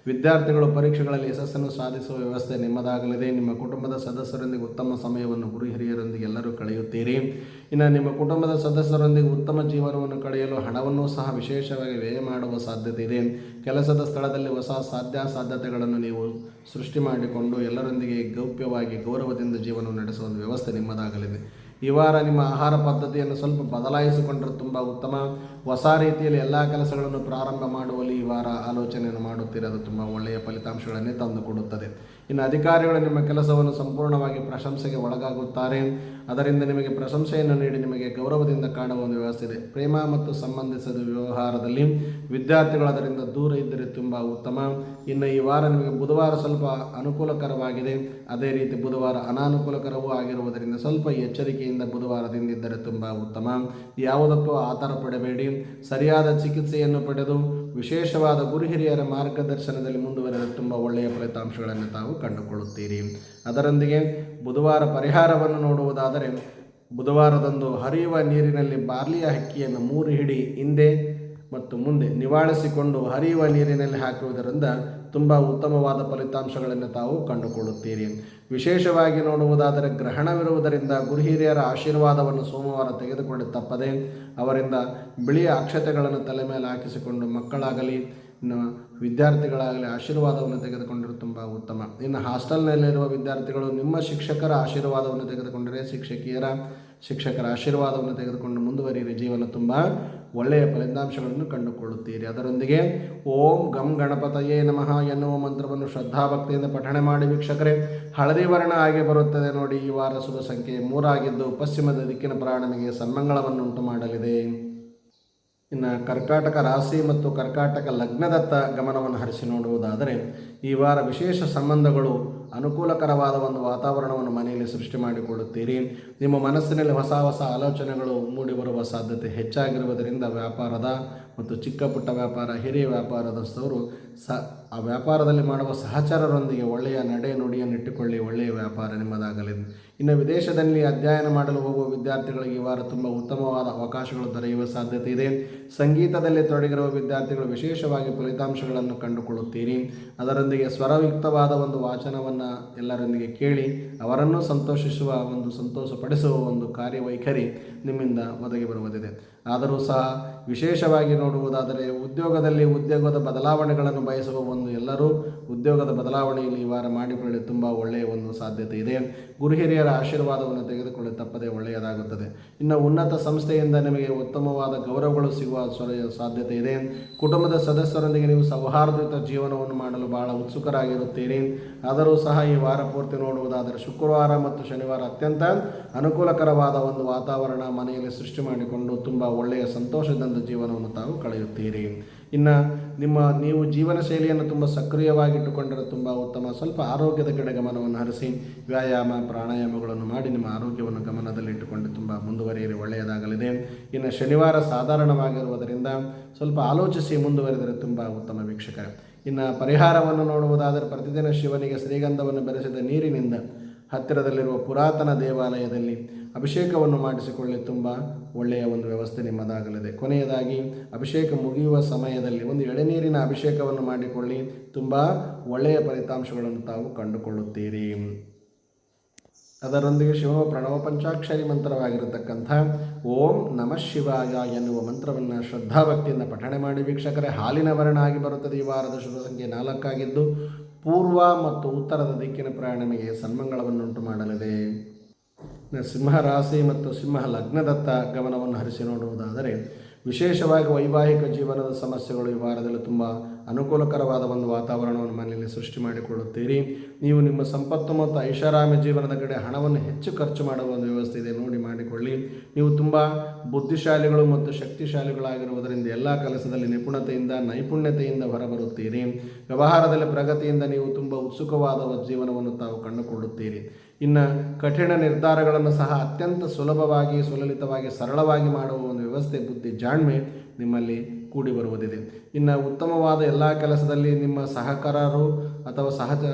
ವಿದ್ಯಾರ್ಥಿಗಳು ಪರೀಕ್ಷೆಗಳಲ್ಲಿ ಯಶಸ್ಸನ್ನು ಸಾಧಿಸುವ ವ್ಯವಸ್ಥೆ ನಿಮ್ಮದಾಗಲಿದೆ. ನಿಮ್ಮ ಕುಟುಂಬದ ಸದಸ್ಯರೊಂದಿಗೆ ಉತ್ತಮ ಸಮಯವನ್ನು ಗುರು ಹಿರಿಯರೊಂದಿಗೆ ಎಲ್ಲರೂ ಕಳೆಯುತ್ತೀರಿ. ಇನ್ನು ನಿಮ್ಮ ಕುಟುಂಬದ ಸದಸ್ಯರೊಂದಿಗೆ ಉತ್ತಮ ಜೀವನವನ್ನು ಕಳೆಯಲು ಹಣವನ್ನು ಸಹ ವಿಶೇಷವಾಗಿ ವ್ಯಯ ಮಾಡುವ ಸಾಧ್ಯತೆ ಇದೆ. ಕೆಲಸದ ಸ್ಥಳದಲ್ಲಿ ಹೊಸ ಸಾಧ್ಯಾಸಾಧ್ಯತೆಗಳನ್ನು ನೀವು ಸೃಷ್ಟಿ ಮಾಡಿಕೊಂಡು ಎಲ್ಲರೊಂದಿಗೆ ಗೌಪ್ಯವಾಗಿ ಗೌರವದಿಂದ ಜೀವನ ನಡೆಸುವ ವ್ಯವಸ್ಥೆ ನಿಮ್ಮದಾಗಲಿದೆ. ಈ ವಾರ ನಿಮ್ಮ ಆಹಾರ ಪದ್ಧತಿಯನ್ನು ಸ್ವಲ್ಪ ಬದಲಾಯಿಸಿಕೊಂಡರೆ ತುಂಬ ಉತ್ತಮ. ಹೊಸ ರೀತಿಯಲ್ಲಿ ಎಲ್ಲ ಕೆಲಸಗಳನ್ನು ಪ್ರಾರಂಭ ಮಾಡುವಲ್ಲಿ ಈ ವಾರ ಆಲೋಚನೆಯನ್ನು ಮಾಡುತ್ತಿರೋದು ತುಂಬ ಒಳ್ಳೆಯ ಫಲಿತಾಂಶಗಳನ್ನೇ ತಂದುಕೊಡುತ್ತದೆ. ಇನ್ನು ಅಧಿಕಾರಿಗಳು ನಿಮ್ಮ ಕೆಲಸವನ್ನು ಸಂಪೂರ್ಣವಾಗಿ ಪ್ರಶಂಸೆಗೆ ಒಳಗಾಗುತ್ತಾರೆ. ಅದರಿಂದ ನಿಮಗೆ ಪ್ರಶಂಸೆಯನ್ನು ನೀಡಿ ನಿಮಗೆ ಗೌರವದಿಂದ ಕಾಣುವ ಒಂದು ವ್ಯವಸ್ಥೆ ಇದೆ. ಪ್ರೇಮ ಮತ್ತು ಸಂಬಂಧಿಸಿದ ವ್ಯವಹಾರದಲ್ಲಿ ವಿದ್ಯಾರ್ಥಿಗಳು ಅದರಿಂದ ದೂರ ಇದ್ದರೆ ತುಂಬ ಉತ್ತಮ. ಇನ್ನು ಈ ವಾರ ನಿಮಗೆ ಬುಧವಾರ ಸ್ವಲ್ಪ ಅನುಕೂಲಕರವಾಗಿದೆ. ಅದೇ ರೀತಿ ಬುಧವಾರ ಅನಾನುಕೂಲಕರವೂ ಆಗಿರುವುದರಿಂದ ಸ್ವಲ್ಪ ಎಚ್ಚರಿಕೆಯಿಂದ ಬುಧವಾರದಿಂದ ಇದ್ದರೆ ತುಂಬ ಉತ್ತಮ. ಯಾವುದಕ್ಕೂ ಆತರ ಪಡಬೇಡಿ ಸರಿಯಾದ ಚಿಕಿತ್ಸೆಯನ್ನು ಪಡೆದು ವಿಶೇಷವಾದ ಗುರು ಹಿರಿಯರ ಮಾರ್ಗದರ್ಶನದಲ್ಲಿ ಮುಂದುವರೆದ ತುಂಬ ಒಳ್ಳೆಯ ಫಲಿತಾಂಶಗಳನ್ನು ತಾವು ಕಂಡುಕೊಳ್ಳುತ್ತೀರಿ. ಅದರೊಂದಿಗೆ ಬುಧವಾರ ಪರಿಹಾರವನ್ನು ನೋಡುವುದಾದರೆ, ಬುಧವಾರದಂದು ಹರಿಯುವ ನೀರಿನಲ್ಲಿ ಬಾರ್ಲಿಯ ಹಕ್ಕಿಯನ್ನು ಮೂರು ಹಿಡಿ ಹಿಂದೆ ಮತ್ತು ಮುಂದೆ ನಿವಾಳಿಸಿಕೊಂಡು ಹರಿಯುವ ನೀರಿನಲ್ಲಿ ಹಾಕುವುದರಿಂದ ತುಂಬ ಉತ್ತಮವಾದ ಫಲಿತಾಂಶಗಳನ್ನು ತಾವು ಕಂಡುಕೊಳ್ಳುತ್ತೀರಿ. ವಿಶೇಷವಾಗಿ ನೋಡುವುದಾದರೆ ಗ್ರಹಣವಿರುವುದರಿಂದ ಗುರು ಹಿರಿಯರ ಆಶೀರ್ವಾದವನ್ನು ಸೋಮವಾರ ತೆಗೆದುಕೊಂಡು ತಪ್ಪದೆ ಅವರಿಂದ ಬಿಳಿಯ ಅಕ್ಷತೆಗಳನ್ನು ತಲೆ ಮೇಲೆ ಹಾಕಿಸಿಕೊಂಡು ಮಕ್ಕಳಾಗಲಿ ವಿದ್ಯಾರ್ಥಿಗಳಾಗಲಿ ಆಶೀರ್ವಾದವನ್ನು ತೆಗೆದುಕೊಂಡರೆ ತುಂಬ ಉತ್ತಮ. ಇನ್ನು ಹಾಸ್ಟೆಲ್ನಲ್ಲಿರುವ ವಿದ್ಯಾರ್ಥಿಗಳು ನಿಮ್ಮ ಶಿಕ್ಷಕರ ಆಶೀರ್ವಾದವನ್ನು ತೆಗೆದುಕೊಂಡರೆ ಶಿಕ್ಷಕಿಯರ ಶಿಕ್ಷಕರ ಆಶೀರ್ವಾದವನ್ನು ತೆಗೆದುಕೊಂಡು ಮುಂದುವರಿಯಿರಿ. ಜೀವನ ತುಂಬ ಒಳ್ಳೆಯ ಫಲಿತಾಂಶಗಳನ್ನು ಕಂಡುಕೊಳ್ಳುತ್ತೀರಿ. ಅದರೊಂದಿಗೆ ಓಂ ಗಂ ಗಣಪತಯೇ ನಮಃ ಎನ್ನುವ ಮಂತ್ರವನ್ನು ಶ್ರದ್ಧಾಭಕ್ತಿಯಿಂದ ಪಠಣೆ ಮಾಡಿ ವೀಕ್ಷಕರೇ, ಹಳದಿ ವರ್ಣ ಆಗಿ ಬರುತ್ತದೆ ನೋಡಿ, ಈ ವಾರ ಶುಭ ಸಂಖ್ಯೆ ಮೂರಾಗಿದ್ದು ಪಶ್ಚಿಮದ ದಿಕ್ಕಿನ ಪ್ರಾಣನಿಗೆ ಸನ್ಮಂಗಳವನ್ನು ಉಂಟು ಮಾಡಲಿದೆ. ಇನ್ನು ಕರ್ಕಾಟಕ ರಾಶಿ ಮತ್ತು ಕರ್ಕಾಟಕ ಲಗ್ನದತ್ತ ಗಮನವನ್ನು ಹರಿಸಿ ನೋಡುವುದಾದರೆ, ಈ ವಾರ ವಿಶೇಷ ಸಂಬಂಧಗಳು ಅನುಕೂಲಕರವಾದ ಒಂದು ವಾತಾವರಣವನ್ನು ಮನೆಯಲ್ಲಿ ಸೃಷ್ಟಿ ಮಾಡಿಕೊಳ್ಳುತ್ತೀರಿ ನಿಮ್ಮ ಮನಸ್ಸಿನಲ್ಲಿ ಹೊಸ ಹೊಸ ಆಲೋಚನೆಗಳು ಮೂಡಿ ಬರುವ ಸಾಧ್ಯತೆ ಹೆಚ್ಚಾಗಿರುವುದರಿಂದ ವ್ಯಾಪಾರದ ಮತ್ತು ಚಿಕ್ಕ ಪುಟ್ಟ ವ್ಯಾಪಾರ, ಹಿರಿಯ ವ್ಯಾಪಾರದಸ್ಥವರು ಸ, ಆ ವ್ಯಾಪಾರದಲ್ಲಿ ಮಾಡುವ ಸಹಚರರೊಂದಿಗೆ ಒಳ್ಳೆಯ ನಡೆ ನುಡಿಯನ್ನು ಇಟ್ಟುಕೊಳ್ಳಿ, ಒಳ್ಳೆಯ ವ್ಯಾಪಾರ ನಿಮ್ಮದಾಗಲಿದೆ ಇನ್ನು ವಿದೇಶದಲ್ಲಿ ಅಧ್ಯಯನ ಮಾಡಲು ಹೋಗುವ ವಿದ್ಯಾರ್ಥಿಗಳಿಗೆ ಈ ವಾರ ತುಂಬ ಉತ್ತಮವಾದ ಅವಕಾಶಗಳು ದೊರೆಯುವ ಸಾಧ್ಯತೆ ಇದೆ. ಸಂಗೀತದಲ್ಲಿ ತೊಡಗಿರುವ ವಿದ್ಯಾರ್ಥಿಗಳು ವಿಶೇಷವಾಗಿ ಫಲಿತಾಂಶಗಳನ್ನು ಕಂಡುಕೊಳ್ಳುತ್ತೀರಿ. ಅದರೊಂದಿಗೆ ಸ್ವರಯುಕ್ತವಾದ ಒಂದು ವಾಚನವನ್ನು ಎಲ್ಲರೊಂದಿಗೆ ಕೇಳಿ, ಅವರನ್ನು ಸಂತೋಷಿಸುವ ಒಂದು ಸಂತೋಷಪಡಿಸುವ ಒಂದು ಕಾರ್ಯವೈಖರಿ ನಿಮ್ಮಿಂದ ಒದಗಿ ಬರುವುದಿದೆ. ಆದರೂ ಸಹ ವಿಶೇಷವಾಗಿ ನೋಡುವುದಾದರೆ ಉದ್ಯೋಗದಲ್ಲಿ ಉದ್ಯೋಗದ ಬದಲಾವಣೆಗಳನ್ನು ಬಯಸುವ ಒಂದು ಎಲ್ಲರೂ ಉದ್ಯೋಗದ ಬದಲಾವಣೆಯಲ್ಲಿ ಈ ವಾರ ಮಾಡಿಕೊಳ್ಳಲು ತುಂಬ ಒಳ್ಳೆಯ ಒಂದು ಸಾಧ್ಯತೆ ಇದೆ. ಗುರು ಹಿರಿಯರ ಆಶೀರ್ವಾದವನ್ನು ತೆಗೆದುಕೊಳ್ಳಿ ತಪ್ಪದೆ ಒಳ್ಳೆಯದಾಗುತ್ತದೆ. ಇನ್ನು ಉನ್ನತ ಸಂಸ್ಥೆಯಿಂದ ನಿಮಗೆ ಉತ್ತಮವಾದ ಗೌರವಗಳು ಸಿಗುವ ಸಾಧ್ಯತೆ ಇದೆ. ಕುಟುಂಬದ ಸದಸ್ಯರೊಂದಿಗೆ ನೀವು ಸೌಹಾರ್ದಯುತ ಜೀವನವನ್ನು ಮಾಡಲು ಬಹಳ ಉತ್ಸುಕರಾಗಿರುತ್ತೀರಿ. ಆದರೂ ಸಹ ಈ ವಾರ ಪೂರ್ತಿ ನೋಡುವುದಾದರೆ ಶುಕ್ರವಾರ ಮತ್ತು ಶನಿವಾರ ಅತ್ಯಂತ ಅನುಕೂಲಕರವಾದ ಒಂದು ವಾತಾವರಣ ಮನೆಯಲ್ಲಿ ಸೃಷ್ಟಿ ಮಾಡಿಕೊಂಡು ತುಂಬ ಒಳ್ಳೆಯ ಸಂತೋಷದಿಂದ ಜೀವನವನ್ನು ತಾವು ಕಳೆಯುತ್ತೀರಿ. ಇನ್ನು ನಿಮ್ಮ ನೀವು ಜೀವನ ಶೈಲಿಯನ್ನು ತುಂಬ ಸಕ್ರಿಯವಾಗಿಟ್ಟುಕೊಂಡರೆ ತುಂಬ ಉತ್ತಮ, ಸ್ವಲ್ಪ ಆರೋಗ್ಯದ ಕಡೆ ಗಮನವನ್ನು ಹರಿಸಿ, ವ್ಯಾಯಾಮ, ಪ್ರಾಣಾಯಾಮಗಳನ್ನು ಮಾಡಿ ನಿಮ್ಮ ಆರೋಗ್ಯವನ್ನು ಗಮನದಲ್ಲಿಟ್ಟುಕೊಂಡು ತುಂಬ ಮುಂದುವರಿಯಲಿ ಒಳ್ಳೆಯದಾಗಲಿದೆ. ಇನ್ನು ಶನಿವಾರ ಸಾಧಾರಣವಾಗಿರುವುದರಿಂದ ಸ್ವಲ್ಪ ಆಲೋಚಿಸಿ ಮುಂದುವರೆದರೆ ತುಂಬ ಉತ್ತಮ ವೀಕ್ಷಕ ಇನ್ನು ಪರಿಹಾರವನ್ನು ನೋಡುವುದಾದರೆ ಪ್ರತಿದಿನ ಶಿವನಿಗೆ ಶ್ರೀಗಂಧವನ್ನು ಬೆರೆಸಿದ ನೀರಿನಿಂದ ಹತ್ತಿರದಲ್ಲಿರುವ ಪುರಾತನ ದೇವಾಲಯದಲ್ಲಿ ಅಭಿಷೇಕವನ್ನು ಮಾಡಿಸಿಕೊಳ್ಳಿ, ತುಂಬ ಒಳ್ಳೆಯ ಒಂದು ವ್ಯವಸ್ಥೆ ನಿಮ್ಮದಾಗಲಿದೆ. ಕೊನೆಯದಾಗಿ, ಅಭಿಷೇಕ ಮುಗಿಯುವ ಸಮಯದಲ್ಲಿ ಒಂದು ಎಳೆನೀರಿನ ಅಭಿಷೇಕವನ್ನು ಮಾಡಿಕೊಳ್ಳಿ. ತುಂಬ ಒಳ್ಳೆಯ ಫಲಿತಾಂಶಗಳನ್ನು ತಾವು ಕಂಡುಕೊಳ್ಳುತ್ತೀರಿ. ಅದರೊಂದಿಗೆ ಶಿವ ಪ್ರಣವ ಪಂಚಾಕ್ಷರಿ ಮಂತ್ರವಾಗಿರತಕ್ಕಂಥ ಓಂ ನಮಃ ಶಿವಾಯ ಎನ್ನುವ ಮಂತ್ರವನ್ನು ಶ್ರದ್ಧಾಭಕ್ತಿಯಿಂದ ಪಠಣೆ ಮಾಡಿ ವೀಕ್ಷಕರೇ, ಹಾಲಿನ ವರ್ಣ ಆಗಿ ಬರುತ್ತದೆ. ಈ ವಾರದ ಶುಭ ಸಂಖ್ಯೆ ನಾಲ್ಕಾಗಿದ್ದು, ಪೂರ್ವ ಮತ್ತು ಉತ್ತರದ ದಿಕ್ಕಿನ ಪ್ರಯಾಣ ನಮಗೆ ಸನ್ಮಂಗಳವನ್ನುಂಟು ಮಾಡಲಿದೆ. ಸಿಂಹ ರಾಶಿ ಮತ್ತು ಸಿಂಹ ಲಗ್ನದತ್ತ ಗಮನವನ್ನು ಹರಿಸಿ ನೋಡುವುದಾದರೆ, ವಿಶೇಷವಾಗಿ ವೈವಾಹಿಕ ಜೀವನದ ಸಮಸ್ಯೆಗಳು ಈ ವಾರದಲ್ಲಿ ತುಂಬ ಅನುಕೂಲಕರವಾದ ಒಂದು ವಾತಾವರಣವನ್ನು ಮನೆಯಲ್ಲಿ ಸೃಷ್ಟಿ ಮಾಡಿಕೊಳ್ಳುತ್ತೀರಿ. ನೀವು ನಿಮ್ಮ ಸಂಪತ್ತು ಮತ್ತು ಐಷಾರಾಮಿ ಜೀವನದ ಕಡೆ ಹಣವನ್ನು ಹೆಚ್ಚು ಖರ್ಚು ಮಾಡುವ ಒಂದು ವ್ಯವಸ್ಥೆ ಇದೆ, ನೋಡಿ ಮಾಡಿಕೊಳ್ಳಿ. ನೀವು ತುಂಬ ಬುದ್ಧಿಶಾಲಿಗಳು ಮತ್ತು ಶಕ್ತಿಶಾಲಿಗಳಾಗಿರುವುದರಿಂದ ಎಲ್ಲ ಕೆಲಸದಲ್ಲಿ ನಿಪುಣತೆಯಿಂದ, ನೈಪುಣ್ಯತೆಯಿಂದ ಹೊರಬರುತ್ತೀರಿ. ವ್ಯವಹಾರದಲ್ಲಿ ಪ್ರಗತಿಯಿಂದ ನೀವು ತುಂಬ ಉತ್ಸುಕವಾದ ಜೀವನವನ್ನು ತಾವು ಕಂಡುಕೊಳ್ಳುತ್ತೀರಿ. ಇನ್ನು ಕಠಿಣ ನಿರ್ಧಾರಗಳನ್ನು ಸಹ ಅತ್ಯಂತ ಸುಲಭವಾಗಿ, ಸುಲಲಿತವಾಗಿ, ಸರಳವಾಗಿ ಮಾಡುವ ಒಂದು ವ್ಯವಸ್ಥೆ ಬುದ್ಧಿ ಜಾಣ್ಮೆ ನಿಮ್ಮಲ್ಲಿ ಕೂಡಿ ಬರುವುದಿದೆ. ಇನ್ನು ಉತ್ತಮವಾದ ಎಲ್ಲ ಕೆಲಸದಲ್ಲಿ ನಿಮ್ಮ ಸಹಕಾರರು ಅಥವಾ ಸಹಜ,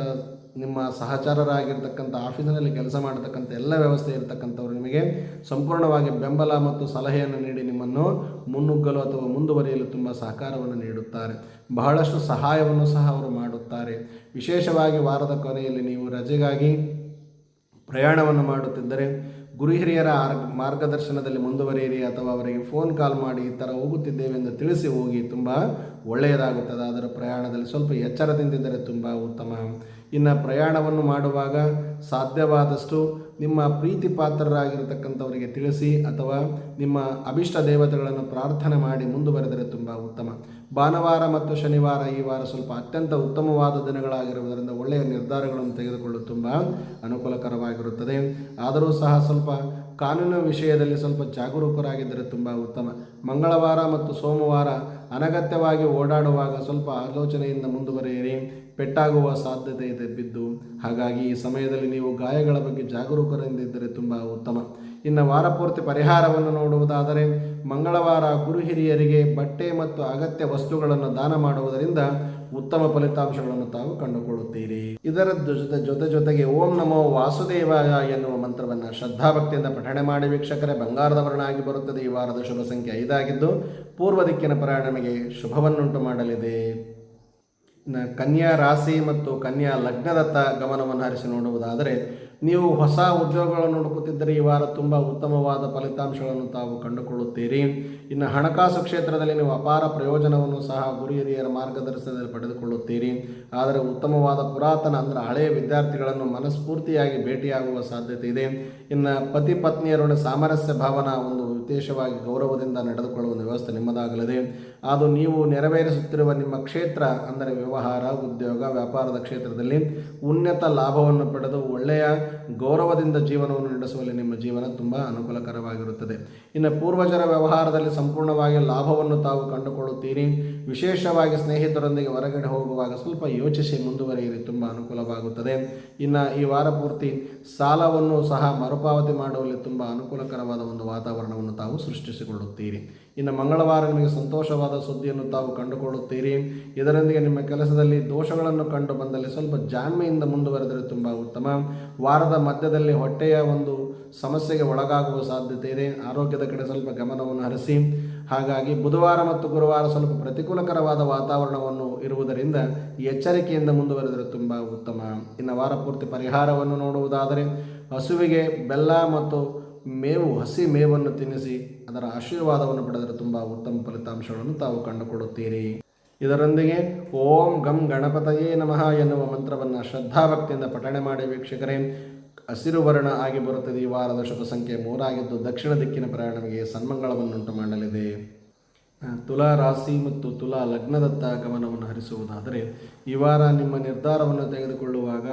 ನಿಮ್ಮ ಸಹಚಾರರಾಗಿರ್ತಕ್ಕಂಥ ಆಫೀಸಿನಲ್ಲಿ ಕೆಲಸ ಮಾಡತಕ್ಕಂಥ ಎಲ್ಲ ವ್ಯವಸ್ಥೆ ಇರತಕ್ಕಂಥವ್ರು ನಿಮಗೆ ಸಂಪೂರ್ಣವಾಗಿ ಬೆಂಬಲ ಮತ್ತು ಸಲಹೆಯನ್ನು ನೀಡಿ ನಿಮ್ಮನ್ನು ಮುನ್ನುಗ್ಗಲು ಅಥವಾ ಮುಂದುವರಿಯಲು ತುಂಬ ಸಹಕಾರವನ್ನು ನೀಡುತ್ತಾರೆ. ಬಹಳಷ್ಟು ಸಹಾಯವನ್ನು ಸಹ ಅವರು ಮಾಡುತ್ತಾರೆ. ವಿಶೇಷವಾಗಿ ವಾರದ ಕೊನೆಯಲ್ಲಿ ನೀವು ರಜೆಗಾಗಿ ಪ್ರಯಾಣವನ್ನು ಮಾಡುತ್ತಿದ್ದರೆ ಗುರು ಹಿರಿಯರ ಮಾರ್ಗದರ್ಶನದಲ್ಲಿ ಮುಂದುವರಿಯಿರಿ ಅಥವಾ ಅವರಿಗೆ ಫೋನ್ ಕಾಲ್ ಮಾಡಿ ಈ ಥರ ಹೋಗುತ್ತಿದ್ದೇವೆ ಎಂದು ತಿಳಿಸಿ ಹೋಗಿ ತುಂಬ ಒಳ್ಳೆಯದಾಗುತ್ತದೆ. ಅದರ ಪ್ರಯಾಣದಲ್ಲಿ ಸ್ವಲ್ಪ ಎಚ್ಚರದಿಂದಿದ್ದರೆ ತುಂಬ ಉತ್ತಮ. ಇನ್ನು ಪ್ರಯಾಣವನ್ನು ಮಾಡುವಾಗ ಸಾಧ್ಯವಾದಷ್ಟು ನಿಮ್ಮ ಪ್ರೀತಿ ಪಾತ್ರರಾಗಿರತಕ್ಕಂಥವರಿಗೆ ತಿಳಿಸಿ ಅಥವಾ ನಿಮ್ಮ ಅಭಿಷ್ಟ ದೇವತೆಗಳನ್ನು ಪ್ರಾರ್ಥನೆ ಮಾಡಿ ಮುಂದುವರೆದರೆ ತುಂಬ ಉತ್ತಮ. ಭಾನುವಾರ ಮತ್ತು ಶನಿವಾರ ಈ ವಾರ ಸ್ವಲ್ಪ ಅತ್ಯಂತ ಉತ್ತಮವಾದ ದಿನಗಳಾಗಿರುವುದರಿಂದ ಒಳ್ಳೆಯ ನಿರ್ಧಾರಗಳನ್ನು ತೆಗೆದುಕೊಳ್ಳಲು ತುಂಬ ಅನುಕೂಲಕರವಾಗಿರುತ್ತದೆ. ಆದರೂ ಸಹ ಸ್ವಲ್ಪ ಕಾನೂನು ವಿಷಯದಲ್ಲಿ ಸ್ವಲ್ಪ ಜಾಗರೂಕರಾಗಿದ್ದರೆ ತುಂಬ ಉತ್ತಮ. ಮಂಗಳವಾರ ಮತ್ತು ಸೋಮವಾರ ಅನಗತ್ಯವಾಗಿ ಓಡಾಡುವಾಗ ಸ್ವಲ್ಪ ಆಲೋಚನೆಯಿಂದ ಮುಂದುವರಿಯಿರಿ. ಪೆಟ್ಟಾಗುವ ಸಾಧ್ಯತೆ ಇದೆ ಬಿದ್ದು. ಹಾಗಾಗಿ ಈ ಸಮಯದಲ್ಲಿ ನೀವು ಗಾಯಗಳ ಬಗ್ಗೆ ಜಾಗರೂಕರಿಂದ ಇದ್ದರೆ ತುಂಬ ಉತ್ತಮ. ಇನ್ನು ವಾರಪೂರ್ತಿ ಪರಿಹಾರವನ್ನು ನೋಡುವುದಾದರೆ, ಮಂಗಳವಾರ ಗುರು ಹಿರಿಯರಿಗೆ ಬಟ್ಟೆ ಮತ್ತು ಅಗತ್ಯ ವಸ್ತುಗಳನ್ನು ದಾನ ಮಾಡುವುದರಿಂದ ಉತ್ತಮ ಫಲಿತಾಂಶಗಳನ್ನು ತಾವು ಕಂಡುಕೊಳ್ಳುತ್ತೀರಿ. ಇದರ ಜೊತೆ ಜೊತೆ ಜೊತೆಗೆ ಓಂ ನಮೋ ವಾಸುದೇವಾಯ ಎನ್ನುವ ಮಂತ್ರವನ್ನು ಶ್ರದ್ಧಾಭಕ್ತಿಯಿಂದ ಪಠಣೆ ಮಾಡಿ ವೀಕ್ಷಕರೇ ಬಂಗಾರದ ವರ್ಣ ಆಗಿ ಬರುತ್ತದೆ. ಈ ವಾರದ ಶುಭ ಸಂಖ್ಯೆ ಐದಾಗಿದ್ದು, ಪೂರ್ವ ದಿಕ್ಕಿನ ಪ್ರಯಾಣ ನಮಗೆ ಶುಭವನ್ನುಂಟು ಮಾಡಲಿದೆ. ಕನ್ಯಾ ರಾಶಿ ಮತ್ತು ಕನ್ಯಾ ಲಗ್ನದತ್ತ ಗಮನವನ್ನು ಹರಿಸಿ ನೋಡುವುದಾದರೆ, ನೀವು ಹೊಸ ಉದ್ಯೋಗಗಳನ್ನು ಹುಡುಕುತ್ತಿದ್ದರೆ ಈ ವಾರ ತುಂಬ ಉತ್ತಮವಾದ ಫಲಿತಾಂಶಗಳನ್ನು ತಾವು ಕಂಡುಕೊಳ್ಳುತ್ತೀರಿ. ಇನ್ನು ಹಣಕಾಸು ಕ್ಷೇತ್ರದಲ್ಲಿ ನೀವು ಅಪಾರ ಪ್ರಯೋಜನವನ್ನು ಸಹ ಗುರು ಹಿರಿಯರ ಮಾರ್ಗದರ್ಶನದಲ್ಲಿ ಪಡೆದುಕೊಳ್ಳುತ್ತೀರಿ. ಆದರೆ ಉತ್ತಮವಾದ ಪುರಾತನ ಅಂದರೆ ಹಳೆಯ ವಿದ್ಯಾರ್ಥಿಗಳನ್ನು ಮನಸ್ಫೂರ್ತಿಯಾಗಿ ಭೇಟಿಯಾಗುವ ಸಾಧ್ಯತೆ ಇದೆ. ಇನ್ನು ಪತಿ ಪತ್ನಿಯರೊಡನೆ ಸಾಮರಸ್ಯ ಭಾವನಾ ಒಂದು ವಿಶೇಷವಾಗಿ ಗೌರವದಿಂದ ನಡೆದುಕೊಳ್ಳುವ ವ್ಯವಸ್ಥೆ ನಿಮ್ಮದಾಗಲಿದೆ. ಅದು ನೀವು ನೆರವೇರಿಸುತ್ತಿರುವ ನಿಮ್ಮ ಕ್ಷೇತ್ರ, ಅಂದರೆ ವ್ಯವಹಾರ, ಉದ್ಯೋಗ, ವ್ಯಾಪಾರದ ಕ್ಷೇತ್ರದಲ್ಲಿ ಉನ್ನತ ಲಾಭವನ್ನು ಪಡೆದು ಒಳ್ಳೆಯ ಗೌರವದಿಂದ ಜೀವನವನ್ನು ನಡೆಸುವಲ್ಲಿ ನಿಮ್ಮ ಜೀವನ ತುಂಬ ಅನುಕೂಲಕರವಾಗಿರುತ್ತದೆ. ಇನ್ನು ಪೂರ್ವಜರ ವ್ಯವಹಾರದಲ್ಲಿ ಸಂಪೂರ್ಣವಾಗಿ ಲಾಭವನ್ನು ತಾವು ಕಂಡುಕೊಳ್ಳುತ್ತೀರಿ. ವಿಶೇಷವಾಗಿ ಸ್ನೇಹಿತರೊಂದಿಗೆ ಹೊರಗಡೆ ಹೋಗುವಾಗ ಸ್ವಲ್ಪ ಯೋಚಿಸಿ ಮುಂದುವರಿಯಿರಿ, ತುಂಬ ಅನುಕೂಲವಾಗುತ್ತದೆ. ಇನ್ನು ಈ ವಾರ ಪೂರ್ತಿ ಸಾಲವನ್ನು ಸಹ ಮರುಪಾವತಿ ಮಾಡುವಲ್ಲಿ ತುಂಬ ಅನುಕೂಲಕರವಾದ ಒಂದು ವಾತಾವರಣವನ್ನು ತಾವು ಸೃಷ್ಟಿಸಿಕೊಳ್ಳುತ್ತೀರಿ. ಇನ್ನು ಮಂಗಳವಾರ ನಿಮಗೆ ಸಂತೋಷವಾದ ಸುದ್ದಿಯನ್ನು ತಾವು ಕಂಡುಕೊಳ್ಳುತ್ತೀರಿ. ಇದರೊಂದಿಗೆ ನಿಮ್ಮ ಕೆಲಸದಲ್ಲಿ ದೋಷಗಳನ್ನು ಕಂಡು ಬಂದಲ್ಲಿ ಸ್ವಲ್ಪ ಜಾಣ್ಮೆಯಿಂದ ಮುಂದುವರೆದರೆ ತುಂಬ ಉತ್ತಮ. ವಾರದ ಮಧ್ಯದಲ್ಲಿ ಹೊಟ್ಟೆಯ ಒಂದು ಸಮಸ್ಯೆಗೆ ಒಳಗಾಗುವ ಸಾಧ್ಯತೆ ಇದೆ ಆರೋಗ್ಯದ ಕಡೆ ಸ್ವಲ್ಪ ಗಮನವನ್ನು ಹರಿಸಿ. ಹಾಗಾಗಿ ಬುಧವಾರ ಮತ್ತು ಗುರುವಾರ ಸ್ವಲ್ಪ ಪ್ರತಿಕೂಲಕರವಾದ ವಾತಾವರಣವನ್ನು ಇರುವುದರಿಂದ ಎಚ್ಚರಿಕೆಯಿಂದ ಮುಂದುವರೆದರೆ ತುಂಬ ಉತ್ತಮ. ಇನ್ನು ವಾರ ಪೂರ್ತಿ ಪರಿಹಾರವನ್ನು ನೋಡುವುದಾದರೆ ಹಸುವಿಗೆ ಬೆಲ್ಲ ಮತ್ತು ಮೇವು, ಹಸಿ ಮೇವನ್ನು ತಿನ್ನಿಸಿ ಅದರ ಆಶೀರ್ವಾದವನ್ನು ಪಡೆದರೆ ತುಂಬ ಉತ್ತಮ ಫಲಿತಾಂಶಗಳನ್ನು ತಾವು ಕಂಡುಕೊಡುತ್ತೀರಿ ಇದರೊಂದಿಗೆ ಓಂ ಗಂ ಗಣಪತಯೇ ನಮಃ ಎನ್ನುವ ಮಂತ್ರವನ್ನು ಶ್ರದ್ಧಾಭಕ್ತಿಯಿಂದ ಪಠಣೆ ಮಾಡಿ ವೀಕ್ಷಕರೇ, ಹಸಿರು ವರ್ಣ ಆಗಿ ಬರುತ್ತದೆ. ಈ ವಾರದ ಶುಭ ಸಂಖ್ಯೆ ಮೂರಾಗಿದ್ದು ದಕ್ಷಿಣ ದಿಕ್ಕಿನ ಪ್ರಯಾಣ ನಮಗೆ ಸನ್ಮಂಗಳವನ್ನುಂಟು ಮಾಡಲಿದೆ. ತುಲಾ ರಾಶಿ ಮತ್ತು ತುಲಾ ಲಗ್ನದತ್ತ ಗಮನವನ್ನು ಹರಿಸುವುದಾದರೆ, ಈ ವಾರ ನಿಮ್ಮ ನಿರ್ಧಾರವನ್ನು ತೆಗೆದುಕೊಳ್ಳುವಾಗ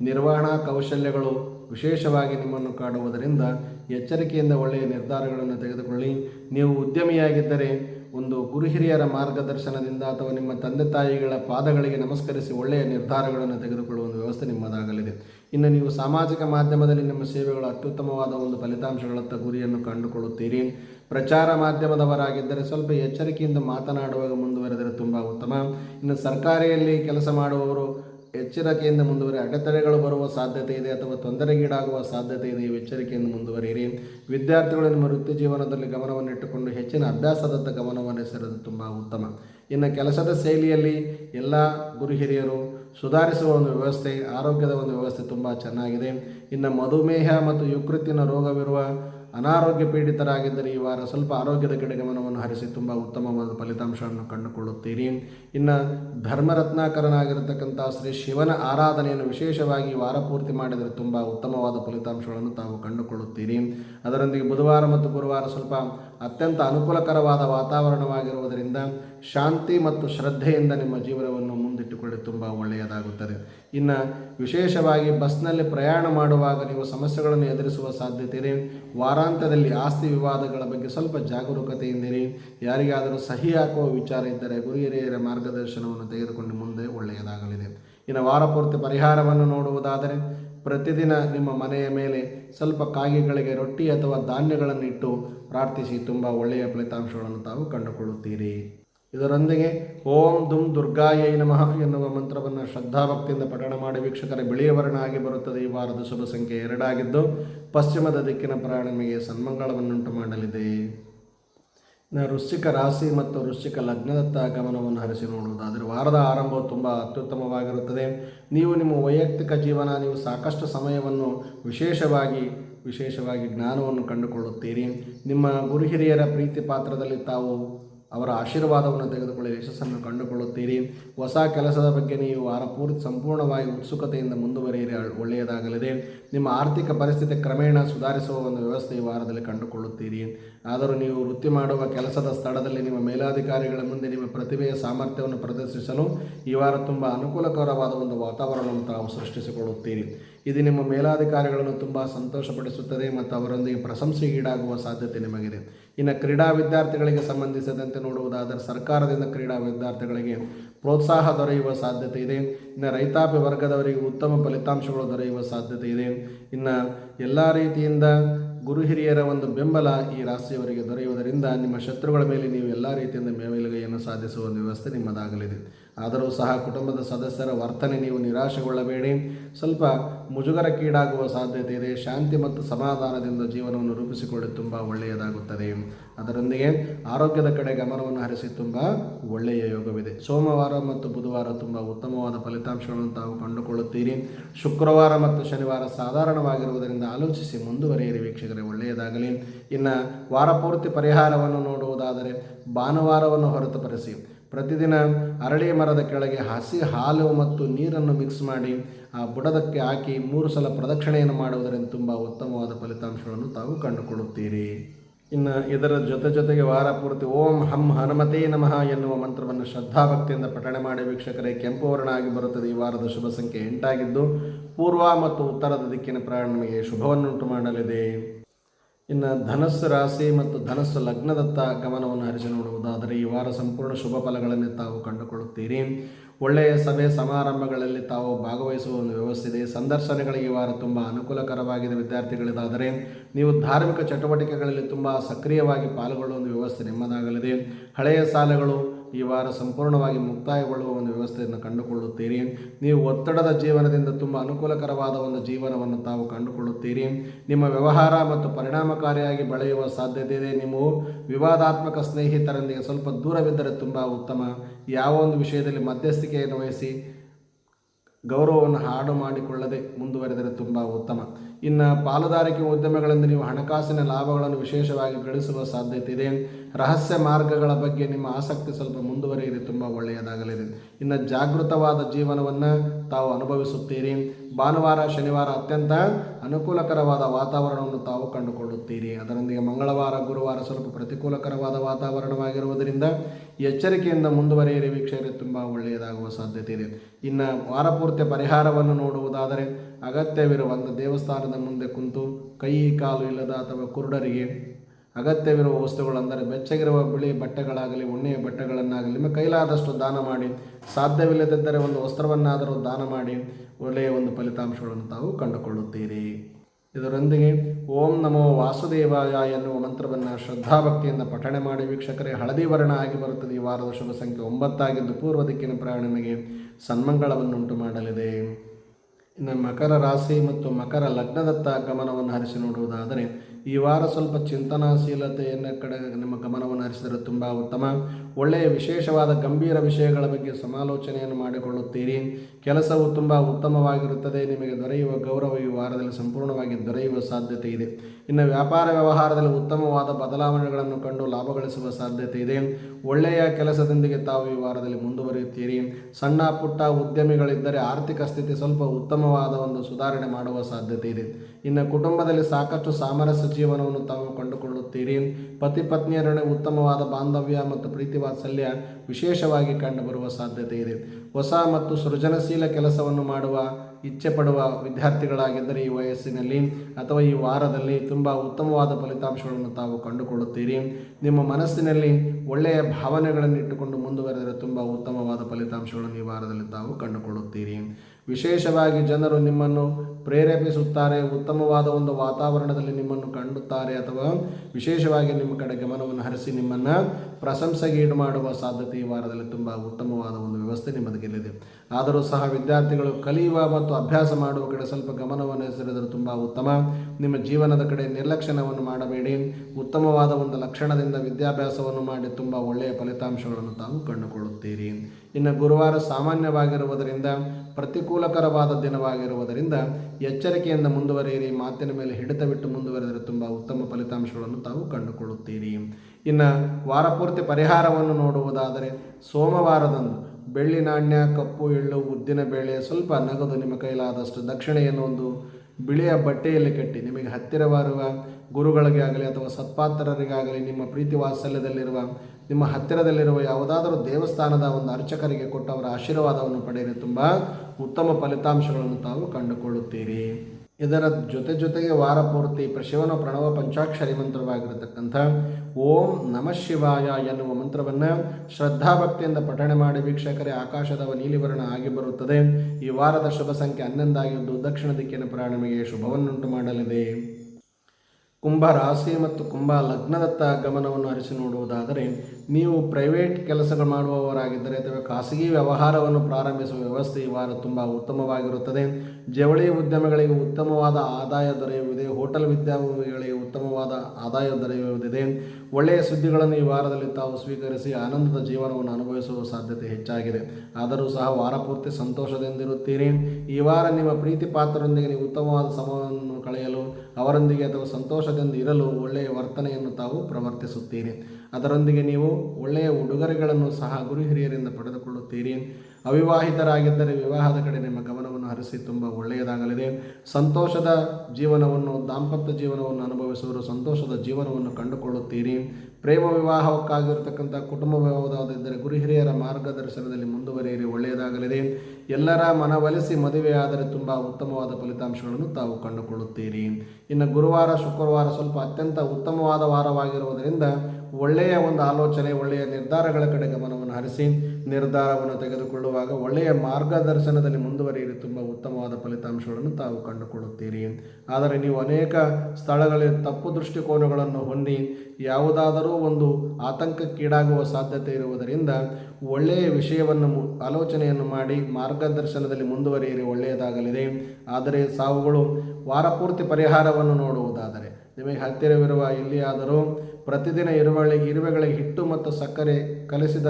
ನಿರ್ವಹಣಾ ಕೌಶಲ್ಯಗಳು ವಿಶೇಷವಾಗಿ ನಿಮ್ಮನ್ನು ಕಾಡುವುದರಿಂದ ಎಚ್ಚರಿಕೆಯಿಂದ ಒಳ್ಳೆಯ ನಿರ್ಧಾರಗಳನ್ನು ತೆಗೆದುಕೊಳ್ಳಿ. ನೀವು ಉದ್ಯಮಿಯಾಗಿದ್ದರೆ ಒಂದು ಗುರು ಹಿರಿಯರ ಮಾರ್ಗದರ್ಶನದಿಂದ ಅಥವಾ ನಿಮ್ಮ ತಂದೆ ತಾಯಿಗಳ ಪಾದಗಳಿಗೆ ನಮಸ್ಕರಿಸಿ ಒಳ್ಳೆಯ ನಿರ್ಧಾರಗಳನ್ನು ತೆಗೆದುಕೊಳ್ಳುವ ಒಂದು ವ್ಯವಸ್ಥೆ ನಿಮ್ಮದಾಗಲಿದೆ. ಇನ್ನು ನೀವು ಸಾಮಾಜಿಕ ಮಾಧ್ಯಮದಲ್ಲಿ ನಿಮ್ಮ ಸೇವೆಗಳ ಅತ್ಯುತ್ತಮವಾದ ಒಂದು ಫಲಿತಾಂಶಗಳತ್ತ ಗುರಿಯನ್ನು ಕಂಡುಕೊಳ್ಳುತ್ತೀರಿ. ಪ್ರಚಾರ ಮಾಧ್ಯಮದವರಾಗಿದ್ದರೆ ಸ್ವಲ್ಪ ಎಚ್ಚರಿಕೆಯಿಂದ ಮಾತನಾಡುವಾಗ ಮುಂದುವರೆದರೆ ತುಂಬ ಉತ್ತಮ. ಇನ್ನು ಸರ್ಕಾರಿಯಲ್ಲಿ ಕೆಲಸ ಮಾಡುವವರು ಎಚ್ಚರಿಕೆಯಿಂದ ಮುಂದುವರಿ, ಅಡೆತಡೆಗಳು ಬರುವ ಸಾಧ್ಯತೆ ಇದೆ ಅಥವಾ ತೊಂದರೆಗೀಡಾಗುವ ಸಾಧ್ಯತೆ ಇದೆ ಎಚ್ಚರಿಕೆಯಿಂದ ಮುಂದುವರಿಯಿರಿ. ವಿದ್ಯಾರ್ಥಿಗಳು ನಿಮ್ಮ ವೃತ್ತಿ ಜೀವನದಲ್ಲಿ ಗಮನವನ್ನಿಟ್ಟುಕೊಂಡು ಹೆಚ್ಚಿನ ಅಭ್ಯಾಸದತ್ತ ಗಮನವನ್ನು ಸೆಳೆದು ತುಂಬ ಉತ್ತಮ. ಇನ್ನು ಕೆಲಸದ ಶೈಲಿಯಲ್ಲಿ ಎಲ್ಲ ಗುರು ಹಿರಿಯರು ಸುಧಾರಿಸುವ ಒಂದು ವ್ಯವಸ್ಥೆ, ಆರೋಗ್ಯದ ಒಂದು ವ್ಯವಸ್ಥೆ ತುಂಬ ಚೆನ್ನಾಗಿದೆ. ಇನ್ನು ಮಧುಮೇಹ ಮತ್ತು ಯಕೃತ್ತಿನ ರೋಗವಿರುವ ಅನಾರೋಗ್ಯ ಪೀಡಿತರಾಗಿದ್ದರೆ ಈ ವಾರ ಸ್ವಲ್ಪ ಆರೋಗ್ಯದ ಕಡೆ ಗಮನವನ್ನು ಹರಿಸಿ ತುಂಬ ಉತ್ತಮವಾದ ಫಲಿತಾಂಶವನ್ನು ಕಂಡುಕೊಳ್ಳುತ್ತೀರಿ. ಇನ್ನು ಧರ್ಮರತ್ನಾಕರನಾಗಿರತಕ್ಕಂಥ ಶ್ರೀ ಶಿವನ ಆರಾಧನೆಯನ್ನು ವಿಶೇಷವಾಗಿ ವಾರ ಪೂರ್ತಿ ಮಾಡಿದರೆ ತುಂಬ ಉತ್ತಮವಾದ ಫಲಿತಾಂಶಗಳನ್ನು ತಾವು ಕಂಡುಕೊಳ್ಳುತ್ತೀರಿ. ಅದರೊಂದಿಗೆ ಬುಧವಾರ ಮತ್ತು ಗುರುವಾರ ಸ್ವಲ್ಪ ಅತ್ಯಂತ ಅನುಕೂಲಕರವಾದ ವಾತಾವರಣವಾಗಿರುವುದರಿಂದ ಶಾಂತಿ ಮತ್ತು ಶ್ರದ್ಧೆಯಿಂದ ನಿಮ್ಮ ಜೀವನವನ್ನು ಮುಂದಿಟ್ಟುಕೊಳ್ಳಿ. ತುಂಬ ಒಳ್ಳೆಯದಾಗುತ್ತದೆ. ಇನ್ನು ವಿಶೇಷವಾಗಿ ಬಸ್ನಲ್ಲಿ ಪ್ರಯಾಣ ಮಾಡುವಾಗ ನೀವು ಸಮಸ್ಯೆಗಳನ್ನು ಎದುರಿಸುವ ಸಾಧ್ಯತೆ ಇದೆ ವಾರಾಂತ್ಯದಲ್ಲಿ ಆಸ್ತಿ ವಿವಾದಗಳ ಬಗ್ಗೆ ಸ್ವಲ್ಪ ಜಾಗರೂಕತೆಯಿಂದಿರಿ. ಯಾರಿಗಾದರೂ ಸಹಿ ಹಾಕುವ ವಿಚಾರ ಇದ್ದರೆ ಗುರುಹಿರಿಯರ ಮಾರ್ಗದರ್ಶನವನ್ನು ತೆಗೆದುಕೊಂಡು ಮುಂದೆ ಒಳ್ಳೆಯದಾಗಲಿದೆ. ಇನ್ನು ವಾರಪೂರ್ತಿ ಪರಿಹಾರವನ್ನು ನೋಡುವುದಾದರೆ ಪ್ರತಿದಿನ ನಿಮ್ಮ ಮನೆಯ ಮೇಲೆ ಸ್ವಲ್ಪ ಕಾಗೆಗಳಿಗೆ ರೊಟ್ಟಿ ಅಥವಾ ಧಾನ್ಯಗಳನ್ನು ಇಟ್ಟು ಪ್ರಾರ್ಥಿಸಿ ತುಂಬ ಒಳ್ಳೆಯ ಫಲಿತಾಂಶಗಳನ್ನು ತಾವು ಕಂಡುಕೊಳ್ಳುತ್ತೀರಿ. ಇದರೊಂದಿಗೆ, ಓಂ ದುಂ ದುರ್ಗಾಯೈ ನಮಃ ಎನ್ನುವ ಮಂತ್ರವನ್ನು ಶ್ರದ್ಧಾಭಕ್ತಿಯಿಂದ ಪಠಣ ಮಾಡಿ ವೀಕ್ಷಕರ ಬಿಳಿಯ ವರ್ಣ ಆಗಿ ಬರುತ್ತದೆ. ಈ ವಾರದ ಶುಭ ಸಂಖ್ಯೆ ಎರಡಾಗಿದ್ದು, ಪಶ್ಚಿಮದ ದಿಕ್ಕಿನ ಪ್ರಯಾಣ ನಿಮಗೆ ಸನ್ಮಂಗಳವನ್ನುಂಟು ಮಾಡಲಿದೆ. ವೃಶ್ಚಿಕ ರಾಶಿ ಮತ್ತು ವೃಶ್ಚಿಕ ಲಗ್ನದತ್ತ ಗಮನವನ್ನು ಹರಿಸಿ ನೋಡುವುದಾದರೆ, ವಾರದ ಆರಂಭವು ತುಂಬ ಅತ್ಯುತ್ತಮವಾಗಿರುತ್ತದೆ. ನೀವು ನಿಮ್ಮ ವೈಯಕ್ತಿಕ ಜೀವನ, ನೀವು ಸಾಕಷ್ಟು ಸಮಯವನ್ನು ವಿಶೇಷವಾಗಿ ವಿಶೇಷವಾಗಿ ಜ್ಞಾನವನ್ನು ಕಂಡುಕೊಳ್ಳುತ್ತೀರಿ. ನಿಮ್ಮ ಗುರು ಹಿರಿಯರ ಪ್ರೀತಿ ಪಾತ್ರದಲ್ಲಿ ತಾವು ಅವರ ಆಶೀರ್ವಾದವನ್ನು ತೆಗೆದುಕೊಳ್ಳಿ, ಯಶಸ್ಸನ್ನು ಕಂಡುಕೊಳ್ಳುತ್ತೀರಿ. ಹೊಸ ಕೆಲಸದ ಬಗ್ಗೆ ನೀವು ವಾರ ಪೂರ್ತಿ ಸಂಪೂರ್ಣವಾಗಿ ಉತ್ಸುಕತೆಯಿಂದ ಮುಂದುವರಿಯಿರಿ, ಒಳ್ಳೆಯದಾಗಲಿದೆ. ನಿಮ್ಮ ಆರ್ಥಿಕ ಪರಿಸ್ಥಿತಿ ಕ್ರಮೇಣ ಸುಧಾರಿಸುವ ಒಂದು ವ್ಯವಸ್ಥೆ ಈ ವಾರದಲ್ಲಿ ಕಂಡುಕೊಳ್ಳುತ್ತೀರಿ. ಆದರೂ ನೀವು ವೃತ್ತಿ ಮಾಡುವ ಕೆಲಸದ ಸ್ಥಳದಲ್ಲಿ ನಿಮ್ಮ ಮೇಲಾಧಿಕಾರಿಗಳ ಮುಂದೆ ನಿಮ್ಮ ಪ್ರತಿಭೆಯ ಸಾಮರ್ಥ್ಯವನ್ನು ಪ್ರದರ್ಶಿಸಲು ಈ ವಾರ ತುಂಬ ಅನುಕೂಲಕರವಾದ ಒಂದು ವಾತಾವರಣವನ್ನು ತಾವು ಸೃಷ್ಟಿಸಿಕೊಳ್ಳುತ್ತೀರಿ. ಇದು ನಿಮ್ಮ ಮೇಲಾಧಿಕಾರಿಗಳನ್ನು ತುಂಬ ಸಂತೋಷಪಡಿಸುತ್ತದೆ ಮತ್ತು ಅವರೊಂದಿಗೆ ಪ್ರಶಂಸೆಗೀಡಾಗುವ ಸಾಧ್ಯತೆ ನಿಮಗಿದೆ. ಇನ್ನು ಕ್ರೀಡಾ ವಿದ್ಯಾರ್ಥಿಗಳಿಗೆ ಸಂಬಂಧಿಸಿದಂತೆ ನೋಡುವುದಾದರೆ ಸರ್ಕಾರದಿಂದ ಕ್ರೀಡಾ ವಿದ್ಯಾರ್ಥಿಗಳಿಗೆ ಪ್ರೋತ್ಸಾಹ ದೊರೆಯುವ ಸಾಧ್ಯತೆ ಇದೆ. ಇನ್ನು ರೈತಾಪಿ ವರ್ಗದವರಿಗೆ ಉತ್ತಮ ಫಲಿತಾಂಶಗಳು ದೊರೆಯುವ ಸಾಧ್ಯತೆ ಇದೆ. ಇನ್ನು ಎಲ್ಲ ರೀತಿಯಿಂದ ಗುರು ಹಿರಿಯರ ಒಂದು ಬೆಂಬಲ ಈ ರಾಶಿಯವರಿಗೆ ದೊರೆಯುವುದರಿಂದ ನಿಮ್ಮ ಶತ್ರುಗಳ ಮೇಲೆ ನೀವು ಎಲ್ಲ ರೀತಿಯಿಂದ ಮೇಲುಗೈಯನ್ನು ಸಾಧಿಸುವ ಒಂದು ವ್ಯವಸ್ಥೆ ನಿಮ್ಮದಾಗಲಿದೆ. ಆದರೂ ಸಹ ಕುಟುಂಬದ ಸದಸ್ಯರ ವರ್ತನೆ ನೀವು ನಿರಾಶೆಗೊಳ್ಳಬೇಡಿ. ಸ್ವಲ್ಪ ಮುಜುಗರಕ್ಕೀಡಾಗುವ ಸಾಧ್ಯತೆ ಇದೆ. ಶಾಂತಿ ಮತ್ತು ಸಮಾಧಾನದಿಂದ ಜೀವನವನ್ನು ರೂಪಿಸಿಕೊಳ್ಳಿ. ತುಂಬ ಒಳ್ಳೆಯದಾಗುತ್ತದೆ. ಅದರೊಂದಿಗೆ ಆರೋಗ್ಯದ ಕಡೆ ಗಮನವನ್ನು ಹರಿಸಿ ತುಂಬ ಒಳ್ಳೆಯ ಯೋಗವಿದೆ. ಸೋಮವಾರ ಮತ್ತು ಬುಧವಾರ ತುಂಬ ಉತ್ತಮವಾದ ಫಲಿತಾಂಶಗಳನ್ನು ತಾವು ಕಂಡುಕೊಳ್ಳುತ್ತೀರಿ. ಶುಕ್ರವಾರ ಮತ್ತು ಶನಿವಾರ ಸಾಧಾರಣವಾಗಿರುವುದರಿಂದ ಆಲೋಚಿಸಿ ಮುಂದುವರಿಯಿರಿ ವೀಕ್ಷಕರೇ. ಒಳ್ಳೆಯದಾಗಲಿ. ಇನ್ನು ವಾರ ಪೂರ್ತಿ ಪರಿಹಾರವನ್ನು ನೋಡುವುದಾದರೆ ಭಾನುವಾರವನ್ನು ಹೊರತುಪಡಿಸಿ ಪ್ರತಿದಿನ ಅರಳಿ ಮರದ ಕೆಳಗೆ ಹಸಿ ಹಾಲು ಮತ್ತು ನೀರನ್ನು ಮಿಕ್ಸ್ ಮಾಡಿ ಆ ಬುಡದಕ್ಕೆ ಹಾಕಿ ಮೂರು ಸಲ ಪ್ರದಕ್ಷಿಣೆಯನ್ನು ಮಾಡುವುದರಿಂದ ತುಂಬ ಉತ್ತಮವಾದ ಫಲಿತಾಂಶಗಳನ್ನು ತಾವು ಕಂಡುಕೊಳ್ಳುತ್ತೀರಿ. ಇನ್ನು ಇದರ ಜೊತೆ ಜೊತೆಗೆ ವಾರ ಪೂರ್ತಿ ಓಂ ಹಂ ಹನುಮತೇ ನಮಃ ಎನ್ನುವ ಮಂತ್ರವನ್ನು ಶ್ರದ್ಧಾಭಕ್ತಿಯಿಂದ ಪಠಣೆ ಮಾಡಿ ವೀಕ್ಷಕರೇ, ಕೆಂಪು ವರ್ಣ ಆಗಿ ಬರುತ್ತದೆ ಈ ವಾರದ ಶುಭ ಸಂಖ್ಯೆ ಎಂಟಾಗಿದ್ದು, ಪೂರ್ವ ಮತ್ತು ಉತ್ತರದ ದಿಕ್ಕಿನ ಪ್ರಯಾಣ ನಮಗೆ ಶುಭವನ್ನುಂಟು ಮಾಡಲಿದೆ. ಇನ್ನು ಧನಸ್ಸು ರಾಶಿ ಮತ್ತು ಧನಸ್ಸು ಲಗ್ನದತ್ತ ಗಮನವನ್ನು ಹರಿಸಿ ನೋಡುವುದಾದರೆ ಈ ವಾರ ಸಂಪೂರ್ಣ ಶುಭ ಫಲಗಳನ್ನು ತಾವು ಕಂಡುಕೊಳ್ಳುತ್ತೀರಿ. ಒಳ್ಳೆಯ ಸಭೆ ಸಮಾರಂಭಗಳಲ್ಲಿ ತಾವು ಭಾಗವಹಿಸುವ ಒಂದು ವ್ಯವಸ್ಥೆ ಇದೆ. ಸಂದರ್ಶನಗಳಿಗೆ ಈ ವಾರ ತುಂಬ ಅನುಕೂಲಕರವಾಗಿದೆ ವಿದ್ಯಾರ್ಥಿಗಳಿಗಾದರೆ ನೀವು ಧಾರ್ಮಿಕ ಚಟುವಟಿಕೆಗಳಲ್ಲಿ ತುಂಬ ಸಕ್ರಿಯವಾಗಿ ಪಾಲ್ಗೊಳ್ಳುವ ಒಂದು ವ್ಯವಸ್ಥೆ ನಿಮ್ಮದಾಗಲಿದೆ. ಹಳೆಯ ಸಾಲಗಳು ಈ ವಾರ ಸಂಪೂರ್ಣವಾಗಿ ಮುಕ್ತಾಯಗೊಳ್ಳುವ ಒಂದು ವ್ಯವಸ್ಥೆಯನ್ನು ಕಂಡುಕೊಳ್ಳುತ್ತೀರಿ. ನೀವು ಒತ್ತಡದ ಜೀವನದಿಂದ ತುಂಬ ಅನುಕೂಲಕರವಾದ ಒಂದು ಜೀವನವನ್ನು ತಾವು ಕಂಡುಕೊಳ್ಳುತ್ತೀರಿ. ನಿಮ್ಮ ವ್ಯವಹಾರ ಮತ್ತು ಪರಿಣಾಮಕಾರಿಯಾಗಿ ಬೆಳೆಯುವ ಸಾಧ್ಯತೆ ಇದೆ. ನೀವು ವಿವಾದಾತ್ಮಕ ಸ್ನೇಹಿತರೊಂದಿಗೆ ಸ್ವಲ್ಪ ದೂರವಿದ್ದರೆ ತುಂಬ ಉತ್ತಮ. ಯಾವ ಒಂದು ವಿಷಯದಲ್ಲಿ ಮಧ್ಯಸ್ಥಿಕೆಯನ್ನು ವಹಿಸಿ ಗೌರವವನ್ನು ಹಾಡು ಮಾಡಿಕೊಳ್ಳದೆ ಮುಂದುವರೆದರೆ ತುಂಬ ಉತ್ತಮ. ಇನ್ನು ಪಾಲುದಾರಿಕೆ ಉದ್ಯಮಗಳಿಂದ ನೀವು ಹಣಕಾಸಿನ ಲಾಭಗಳನ್ನು ವಿಶೇಷವಾಗಿ ಗಳಿಸುವ ಸಾಧ್ಯತೆ ಇದೆ. ರಹಸ್ಯ ಮಾರ್ಗಗಳ ಬಗ್ಗೆ ನಿಮ್ಮ ಆಸಕ್ತಿ ಸ್ವಲ್ಪ ಮುಂದುವರಿಯಿರಿ, ತುಂಬ ಒಳ್ಳೆಯದಾಗಲಿದೆ. ಇನ್ನು ಜಾಗೃತವಾದ ಜೀವನವನ್ನು ತಾವು ಅನುಭವಿಸುತ್ತೀರಿ. ಭಾನುವಾರ, ಶನಿವಾರ ಅತ್ಯಂತ ಅನುಕೂಲಕರವಾದ ವಾತಾವರಣವನ್ನು ತಾವು ಕಂಡುಕೊಳ್ಳುತ್ತೀರಿ. ಅದರೊಂದಿಗೆ ಮಂಗಳವಾರ, ಗುರುವಾರ ಸ್ವಲ್ಪ ಪ್ರತಿಕೂಲಕರವಾದ ವಾತಾವರಣವಾಗಿರುವುದರಿಂದ ಎಚ್ಚರಿಕೆಯಿಂದ ಮುಂದುವರಿಯಿರಿ ವೀಕ್ಷಕರಿಗೆ ತುಂಬ ಒಳ್ಳೆಯದಾಗುವ ಸಾಧ್ಯತೆ ಇದೆ. ಇನ್ನು ವಾರಪೂರ್ತಿ ಪರಿಹಾರವನ್ನು ನೋಡುವುದಾದರೆ ಅಗತ್ಯವಿರುವಂಥ ದೇವಸ್ಥಾನದ ಮುಂದೆ ಕುಂತು ಕೈ, ಕಾಲು ಇಲ್ಲದ ಅಥವಾ ಕುರುಡರಿಗೆ ಅಗತ್ಯವಿರುವ ವಸ್ತುಗಳೆಂದರೆ ಬೆಚ್ಚಗಿರುವ ಬಿಳಿ ಬಟ್ಟೆಗಳಾಗಲಿ, ಉಣ್ಣೆಯ ಬಟ್ಟೆಗಳನ್ನಾಗಲಿ ನಿಮ್ಮ ಕೈಲಾದಷ್ಟು ದಾನ ಮಾಡಿ, ಸಾಧ್ಯವಿಲ್ಲದಿದ್ದರೆ ಒಂದು ವಸ್ತ್ರವನ್ನಾದರೂ ದಾನ ಮಾಡಿ, ಒಳ್ಳೆಯ ಒಂದು ಫಲಿತಾಂಶಗಳನ್ನು ತಾವು ಕಂಡುಕೊಳ್ಳುತ್ತೀರಿ. ಇದರೊಂದಿಗೆ ಓಂ ನಮೋ ವಾಸುದೇವಾಯ ಎನ್ನುವ ಮಂತ್ರವನ್ನು ಶ್ರದ್ಧಾಭಕ್ತಿಯಿಂದ ಪಠಣೆ ಮಾಡಿ ವೀಕ್ಷಕರೇ, ಹಳದಿ ವರ್ಣ ಆಗಿ ಬರುತ್ತದೆ. ಈ ವಾರದ ಶುಭ ಸಂಖ್ಯೆ ಒಂಬತ್ತಾಗಿದ್ದು ಪೂರ್ವ ದಿಕ್ಕಿನ ಪ್ರಯಾಣನಿಗೆ ಸನ್ಮಂಗಳವನ್ನುಂಟು ಮಾಡಲಿದೆ. ಇನ್ನು ಮಕರ ರಾಶಿ ಮತ್ತು ಮಕರ ಲಗ್ನದತ್ತ ಗಮನವನ್ನು ಹರಿಸಿ ನೋಡುವುದಾದರೆ ಈ ವಾರ ಸ್ವಲ್ಪ ಚಿಂತನಾಶೀಲತೆಯನ್ನು ಕಡೆ ನಿಮ್ಮ ಗಮನವನ್ನು ಹರಿಸಿದರೆ ತುಂಬ ಉತ್ತಮ. ಒಳ್ಳೆಯ ವಿಶೇಷವಾದ ಗಂಭೀರ ವಿಷಯಗಳ ಬಗ್ಗೆ ಸಮಾಲೋಚನೆಯನ್ನು ಮಾಡಿಕೊಳ್ಳುತ್ತೀರಿ. ಕೆಲಸವು ತುಂಬ ಉತ್ತಮವಾಗಿರುತ್ತದೆ. ನಿಮಗೆ ದೊರೆಯುವ ಗೌರವ ಈ ವಾರದಲ್ಲಿ ಸಂಪೂರ್ಣವಾಗಿ ದೊರೆಯುವ ಸಾಧ್ಯತೆ ಇದೆ. ಇನ್ನು ವ್ಯಾಪಾರ ವ್ಯವಹಾರದಲ್ಲಿ ಉತ್ತಮವಾದ ಬದಲಾವಣೆಗಳನ್ನು ಕಂಡು ಲಾಭ ಗಳಿಸುವ ಸಾಧ್ಯತೆ ಇದೆ. ಒಳ್ಳೆಯ ಕೆಲಸದೊಂದಿಗೆ ತಾವು ಈ ವಾರದಲ್ಲಿ ಮುಂದುವರಿಯುತ್ತೀರಿ. ಸಣ್ಣ ಪುಟ್ಟ ಉದ್ಯಮಿಗಳಿದ್ದರೆ ಆರ್ಥಿಕ ಸ್ಥಿತಿ ಸ್ವಲ್ಪ ಉತ್ತಮವಾದ ಒಂದು ಸುಧಾರಣೆ ಮಾಡುವ ಸಾಧ್ಯತೆ ಇದೆ. ಇನ್ನು ಕುಟುಂಬದಲ್ಲಿ ಸಾಕಷ್ಟು ಸಾಮರಸ್ಯ ಜೀವನವನ್ನು ತಾವು ಕಂಡುಕೊಳ್ಳುತ್ತೀರಿ. ಪತಿ ಪತ್ನಿಯರೊಡನೆ ಉತ್ತಮವಾದ ಬಾಂಧವ್ಯ ಮತ್ತು ಪ್ರೀತಿ ವಾತ್ಸಲ್ಯ ವಿಶೇಷವಾಗಿ ಕಂಡುಬರುವ ಸಾಧ್ಯತೆ ಇದೆ. ಹೊಸ ಮತ್ತು ಸೃಜನಶೀಲ ಕೆಲಸವನ್ನು ಮಾಡುವ ಇಚ್ಛೆ ಪಡುವ ವಿದ್ಯಾರ್ಥಿಗಳಾಗಿದ್ದರೆ ಈ ವಯಸ್ಸಿನಲ್ಲಿ ಅಥವಾ ಈ ವಾರದಲ್ಲಿ ತುಂಬ ಉತ್ತಮವಾದ ಫಲಿತಾಂಶಗಳನ್ನು ತಾವು ಕಂಡುಕೊಳ್ಳುತ್ತೀರಿ. ನಿಮ್ಮ ಮನಸ್ಸಿನಲ್ಲಿ ಒಳ್ಳೆಯ ಭಾವನೆಗಳನ್ನು ಇಟ್ಟುಕೊಂಡು ಮುಂದುವರೆದರೆ ತುಂಬ ಉತ್ತಮವಾದ ಫಲಿತಾಂಶಗಳನ್ನು ಈ ವಾರದಲ್ಲಿ ತಾವು ಕಂಡುಕೊಳ್ಳುತ್ತೀರಿ. ವಿಶೇಷವಾಗಿ ಜನರು ನಿಮ್ಮನ್ನು ಪ್ರೇರೇಪಿಸುತ್ತಾರೆ, ಉತ್ತಮವಾದ ಒಂದು ವಾತಾವರಣದಲ್ಲಿ ನಿಮ್ಮನ್ನು ಕಂಡುತ್ತಾರೆ ಅಥವಾ ವಿಶೇಷವಾಗಿ ನಿಮ್ಮ ಕಡೆ ಗಮನವನ್ನು ಹರಿಸಿ ನಿಮ್ಮನ್ನು ಪ್ರಶಂಸೆಗೀಡು ಮಾಡುವ ಸಾಧ್ಯತೆ ಈ ವಾರದಲ್ಲಿ ತುಂಬ ಉತ್ತಮವಾದ ಒಂದು ವ್ಯವಸ್ಥೆ ನಿಮ್ಮದಕ್ಕಿಲ್ಲಿದೆ ಆದರೂ ಸಹ ವಿದ್ಯಾರ್ಥಿಗಳು ಕಲಿಯುವ ಮತ್ತು ಅಭ್ಯಾಸ ಮಾಡುವ ಕಡೆ ಸ್ವಲ್ಪ ಗಮನವನ್ನು ಹೆಸರಿದರೆ ತುಂಬ ಉತ್ತಮ. ನಿಮ್ಮ ಜೀವನದ ಕಡೆ ನಿರ್ಲಕ್ಷಣವನ್ನು ಮಾಡಬೇಡಿ. ಉತ್ತಮವಾದ ಒಂದು ಲಕ್ಷಣದಿಂದ ವಿದ್ಯಾಭ್ಯಾಸವನ್ನು ಮಾಡಿ ತುಂಬ ಒಳ್ಳೆಯ ಫಲಿತಾಂಶಗಳನ್ನು ತಾವು ಕಂಡುಕೊಳ್ಳುತ್ತೀರಿ. ಇನ್ನು ಗುರುವಾರ ಸಾಮಾನ್ಯವಾಗಿರುವುದರಿಂದ, ಪ್ರತಿಕೂಲಕರವಾದ ದಿನವಾಗಿರುವುದರಿಂದ ಎಚ್ಚರಿಕೆಯಿಂದ ಮುಂದುವರಿಯಿರಿ. ಮಾತಿನ ಮೇಲೆ ಹಿಡಿತವಿಟ್ಟು ಮುಂದುವರೆದರೆ ತುಂಬ ಉತ್ತಮ ಫಲಿತಾಂಶಗಳನ್ನು ತಾವು ಕಂಡುಕೊಳ್ಳುತ್ತೀರಿ. ಇನ್ನು ವಾರಪೂರ್ತಿ ಪರಿಹಾರವನ್ನು ನೋಡುವುದಾದರೆ ಸೋಮವಾರದಂದು ಬೆಳ್ಳಿ ನಾಣ್ಯ, ಕಪ್ಪು, ಎಳ್ಳು, ಉದ್ದಿನ ಬೇಳೆ, ಸ್ವಲ್ಪ ನಗದು ನಿಮ್ಮ ಕೈಲಾದಷ್ಟು ದಕ್ಷಿಣೆಯನ್ನು ಒಂದು ಬಿಳಿಯ ಬಟ್ಟೆಯಲ್ಲಿ ಕಟ್ಟಿ. ನಿಮಗೆ ಹತ್ತಿರವಿರುವ ಗುರುಗಳಿಗೆ ಆಗಲಿ ಅಥವಾ ಸತ್ಪಾತ್ರರಿಗಾಗಲಿ ನಿಮ್ಮ ಪ್ರೀತಿ ವಾತ್ಸಲ್ಯದಲ್ಲಿರುವ, ನಿಮ್ಮ ಹತ್ತಿರದಲ್ಲಿರುವ ಯಾವುದಾದರೂ ದೇವಸ್ಥಾನದ ಒಂದು ಅರ್ಚಕರಿಗೆ ಕೊಟ್ಟು ಅವರ ಆಶೀರ್ವಾದವನ್ನು ಪಡೆಯಲು ತುಂಬ ಉತ್ತಮ ಫಲಿತಾಂಶಗಳನ್ನು ತಾವು ಕಂಡುಕೊಳ್ಳುತ್ತೀರಿ. ಇದರ ಜೊತೆ ಜೊತೆಗೆ ವಾರ ಪೂರ್ತಿ ಪ್ರಶಿವನ ಪ್ರಣವ ಪಂಚಾಕ್ಷರಿ ಮಂತ್ರವಾಗಿರತಕ್ಕಂಥ ಓಂ ನಮಃ ಶಿವಾಯ ಎನ್ನುವ ಮಂತ್ರವನ್ನು ಶ್ರದ್ಧಾಭಕ್ತಿಯಿಂದ ಪಠಣೆ ಮಾಡಿ ವೀಕ್ಷಕರೇ, ಆಕಾಶದವ ನೀಲಿವರ್ಣ ಆಗಿ ಬರುತ್ತದೆ. ಈ ವಾರದ ಶುಭ ಸಂಖ್ಯೆ ಹನ್ನೊಂದಾಗಿದ್ದು ದಕ್ಷಿಣ ದಿಕ್ಕಿನ ಪ್ರಾಣಿಮೆಗೆ ಶುಭವನ್ನುಂಟು ಮಾಡಲಿದೆ. ಕುಂಭ ರಾಶಿ ಮತ್ತು ಕುಂಭ ಲಗ್ನದತ್ತ ಗಮನವನ್ನು ಹರಿಸಿ ನೋಡುವುದಾದರೆ ನೀವು ಪ್ರೈವೇಟ್ ಕೆಲಸಗಳು ಮಾಡುವವರಾಗಿದ್ದರೆ ಅಥವಾ ಖಾಸಗಿ ವ್ಯವಹಾರವನ್ನು ಪ್ರಾರಂಭಿಸುವ ವ್ಯವಸ್ಥೆ ಈ ವಾರ ತುಂಬ ಉತ್ತಮವಾಗಿರುತ್ತದೆ. ಜವಳಿ ಉದ್ಯಮಗಳಿಗೆ ಉತ್ತಮವಾದ ಆದಾಯ ದೊರೆಯುವುದೇ, ಹೋಟೆಲ್ ಉದ್ಯಮಗಳಿಗೆ ಉತ್ತಮವಾದ ಆದಾಯ ದೊರೆಯುವುದಿದೆ. ಒಳ್ಳೆಯ ಸುದ್ದಿಗಳನ್ನು ಈ ವಾರದಲ್ಲಿ ತಾವು ಸ್ವೀಕರಿಸಿ ಆನಂದದ ಜೀವನವನ್ನು ಅನುಭವಿಸುವ ಸಾಧ್ಯತೆ ಹೆಚ್ಚಾಗಿದೆ. ಆದರೂ ಸಹ ವಾರ ಪೂರ್ತಿ ಸಂತೋಷದಿಂದಿರುತ್ತೀರಿ. ಈ ವಾರ ನಿಮ್ಮ ಪ್ರೀತಿ ಪಾತ್ರರೊಂದಿಗೆ ನೀವು ಉತ್ತಮವಾದ ಸಮಯವನ್ನು ಕಳೆಯಲು, ಅವರೊಂದಿಗೆ ಅಥವಾ ಸಂತೋಷದಿಂದ ಇರಲು ಒಳ್ಳೆಯ ವರ್ತನೆಯನ್ನು ತಾವು ಪ್ರವರ್ತಿಸುತ್ತೀರಿ. ಅದರೊಂದಿಗೆ ನೀವು ಒಳ್ಳೆಯ ಉಡುಗೊರೆಗಳನ್ನು ಸಹ ಗುರು ಹಿರಿಯರಿಂದ ಪಡೆದುಕೊಳ್ಳುತ್ತೀರಿ. ಅವಿವಾಹಿತರಾಗಿದ್ದರೆ ವಿವಾಹದ ಕಡೆ ನಿಮ್ಮ ಗಮನವನ್ನು ಹರಿಸಿ ತುಂಬ ಒಳ್ಳೆಯದಾಗಲಿದೆ. ಸಂತೋಷದ ಜೀವನವನ್ನು, ದಾಂಪತ್ಯ ಜೀವನವನ್ನು ಅನುಭವಿಸುವರು ಸಂತೋಷದ ಜೀವನವನ್ನು ಕಂಡುಕೊಳ್ಳುತ್ತೀರಿ. ಪ್ರೇಮ ವಿವಾಹಕ್ಕಾಗಿರ್ತಕ್ಕಂಥ ಕುಟುಂಬ ವಿವಾಹದಾದಿದ್ದರೆ ಗುರು ಹಿರಿಯರ ಮಾರ್ಗದರ್ಶನದಲ್ಲಿ ಮುಂದುವರಿಯಿರಿ, ಒಳ್ಳೆಯದಾಗಲಿದೆ. ಎಲ್ಲರ ಮನವೊಲಿಸಿ ಮದುವೆಯಾದರೆ ತುಂಬ ಉತ್ತಮವಾದ ಫಲಿತಾಂಶಗಳನ್ನು ತಾವು ಕಂಡುಕೊಳ್ಳುತ್ತೀರಿ. ಇನ್ನು ಗುರುವಾರ, ಶುಕ್ರವಾರ ಸ್ವಲ್ಪ ಅತ್ಯಂತ ಉತ್ತಮವಾದ ವಾರವಾಗಿರುವುದರಿಂದ ಒಳ್ಳೆಯ ಒಂದು ಆಲೋಚನೆ, ಒಳ್ಳೆಯ ನಿರ್ಧಾರಗಳ ಕಡೆ ಗಮನವನ್ನು ಹರಿಸಿ ನಿರ್ಧಾರವನ್ನು ತೆಗೆದುಕೊಳ್ಳುವಾಗ ಒಳ್ಳೆಯ ಮಾರ್ಗದರ್ಶನದಲ್ಲಿ ಮುಂದುವರಿಯಲು ತುಂಬ ಉತ್ತಮವಾದ ಫಲಿತಾಂಶಗಳನ್ನು ತಾವು ಕಂಡುಕೊಳ್ಳುತ್ತೀರಿ. ಆದರೆ ನೀವು ಅನೇಕ ಸ್ಥಳಗಳಲ್ಲಿ ತಪ್ಪು ದೃಷ್ಟಿಕೋನಗಳನ್ನು ಹೊಂದಿ ಯಾವುದಾದರೂ ಒಂದು ಆತಂಕಕ್ಕೀಡಾಗುವ ಸಾಧ್ಯತೆ ಇರುವುದರಿಂದ ಒಳ್ಳೆಯ ವಿಷಯವನ್ನು ಆಲೋಚನೆಯನ್ನು ಮಾಡಿ ಮಾರ್ಗದರ್ಶನದಲ್ಲಿ ಮುಂದುವರಿಯಿರಿ. ಒಳ್ಳೆಯದಾಗಲಿದೆ. ಆದರೆ ಸಾವುಗಳು ವಾರಪೂರ್ತಿ ಪರಿಹಾರವನ್ನು ನೋಡುವುದಾದರೆ ನಿಮಗೆ ಹತ್ತಿರವಿರುವ ಎಲ್ಲಿಯಾದರೂ ಪ್ರತಿದಿನ ಇರುವಳಿ ಇರುವೆಗಳಿಗೆ ಹಿಟ್ಟು ಮತ್ತು ಸಕ್ಕರೆ ಕಲಿಸಿದ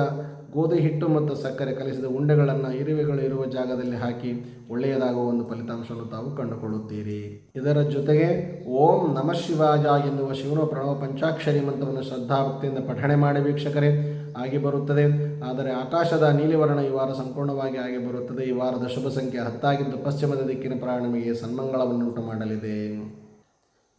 ಗೋಧಿ ಹಿಟ್ಟು ಮತ್ತು ಸಕ್ಕರೆ ಕಲಿಸಿದ ಉಂಡೆಗಳನ್ನು ಇರುವೆಗಳು ಇರುವ ಜಾಗದಲ್ಲಿ ಹಾಕಿ ಒಳ್ಳೆಯದಾಗುವ ಒಂದು ಫಲಿತಾಂಶವನ್ನು ತಾವು ಕಂಡುಕೊಳ್ಳುತ್ತೀರಿ. ಇದರ ಜೊತೆಗೆ ಓಂ ನಮ ಶಿವಾಜ ಎನ್ನುವ ಶಿವನ ಪ್ರಣವ ಪಂಚಾಕ್ಷರಿ ಮಂತ್ರವನ್ನು ಶ್ರದ್ಧಾಭಕ್ತಿಯಿಂದ ಪಠಣೆ ಮಾಡಿ ವೀಕ್ಷಕರೇ, ಆಗಿ ಬರುತ್ತದೆ. ಆದರೆ ಆಕಾಶದ ನೀಲಿವರ್ಣ ಈ ವಾರ ಸಂಪೂರ್ಣವಾಗಿ ಆಗಿ ಬರುತ್ತದೆ. ಈ ವಾರದ ಶುಭ ಸಂಖ್ಯೆ ಹತ್ತಾಗಿದ್ದು ಪಶ್ಚಿಮದ ದಿಕ್ಕಿನ ಸನ್ಮಂಗಳವನ್ನು ಸನ್ಮಂಗಳವನ್ನುಂಟು ಮಾಡಲಿದೆ. ಇನ್ನು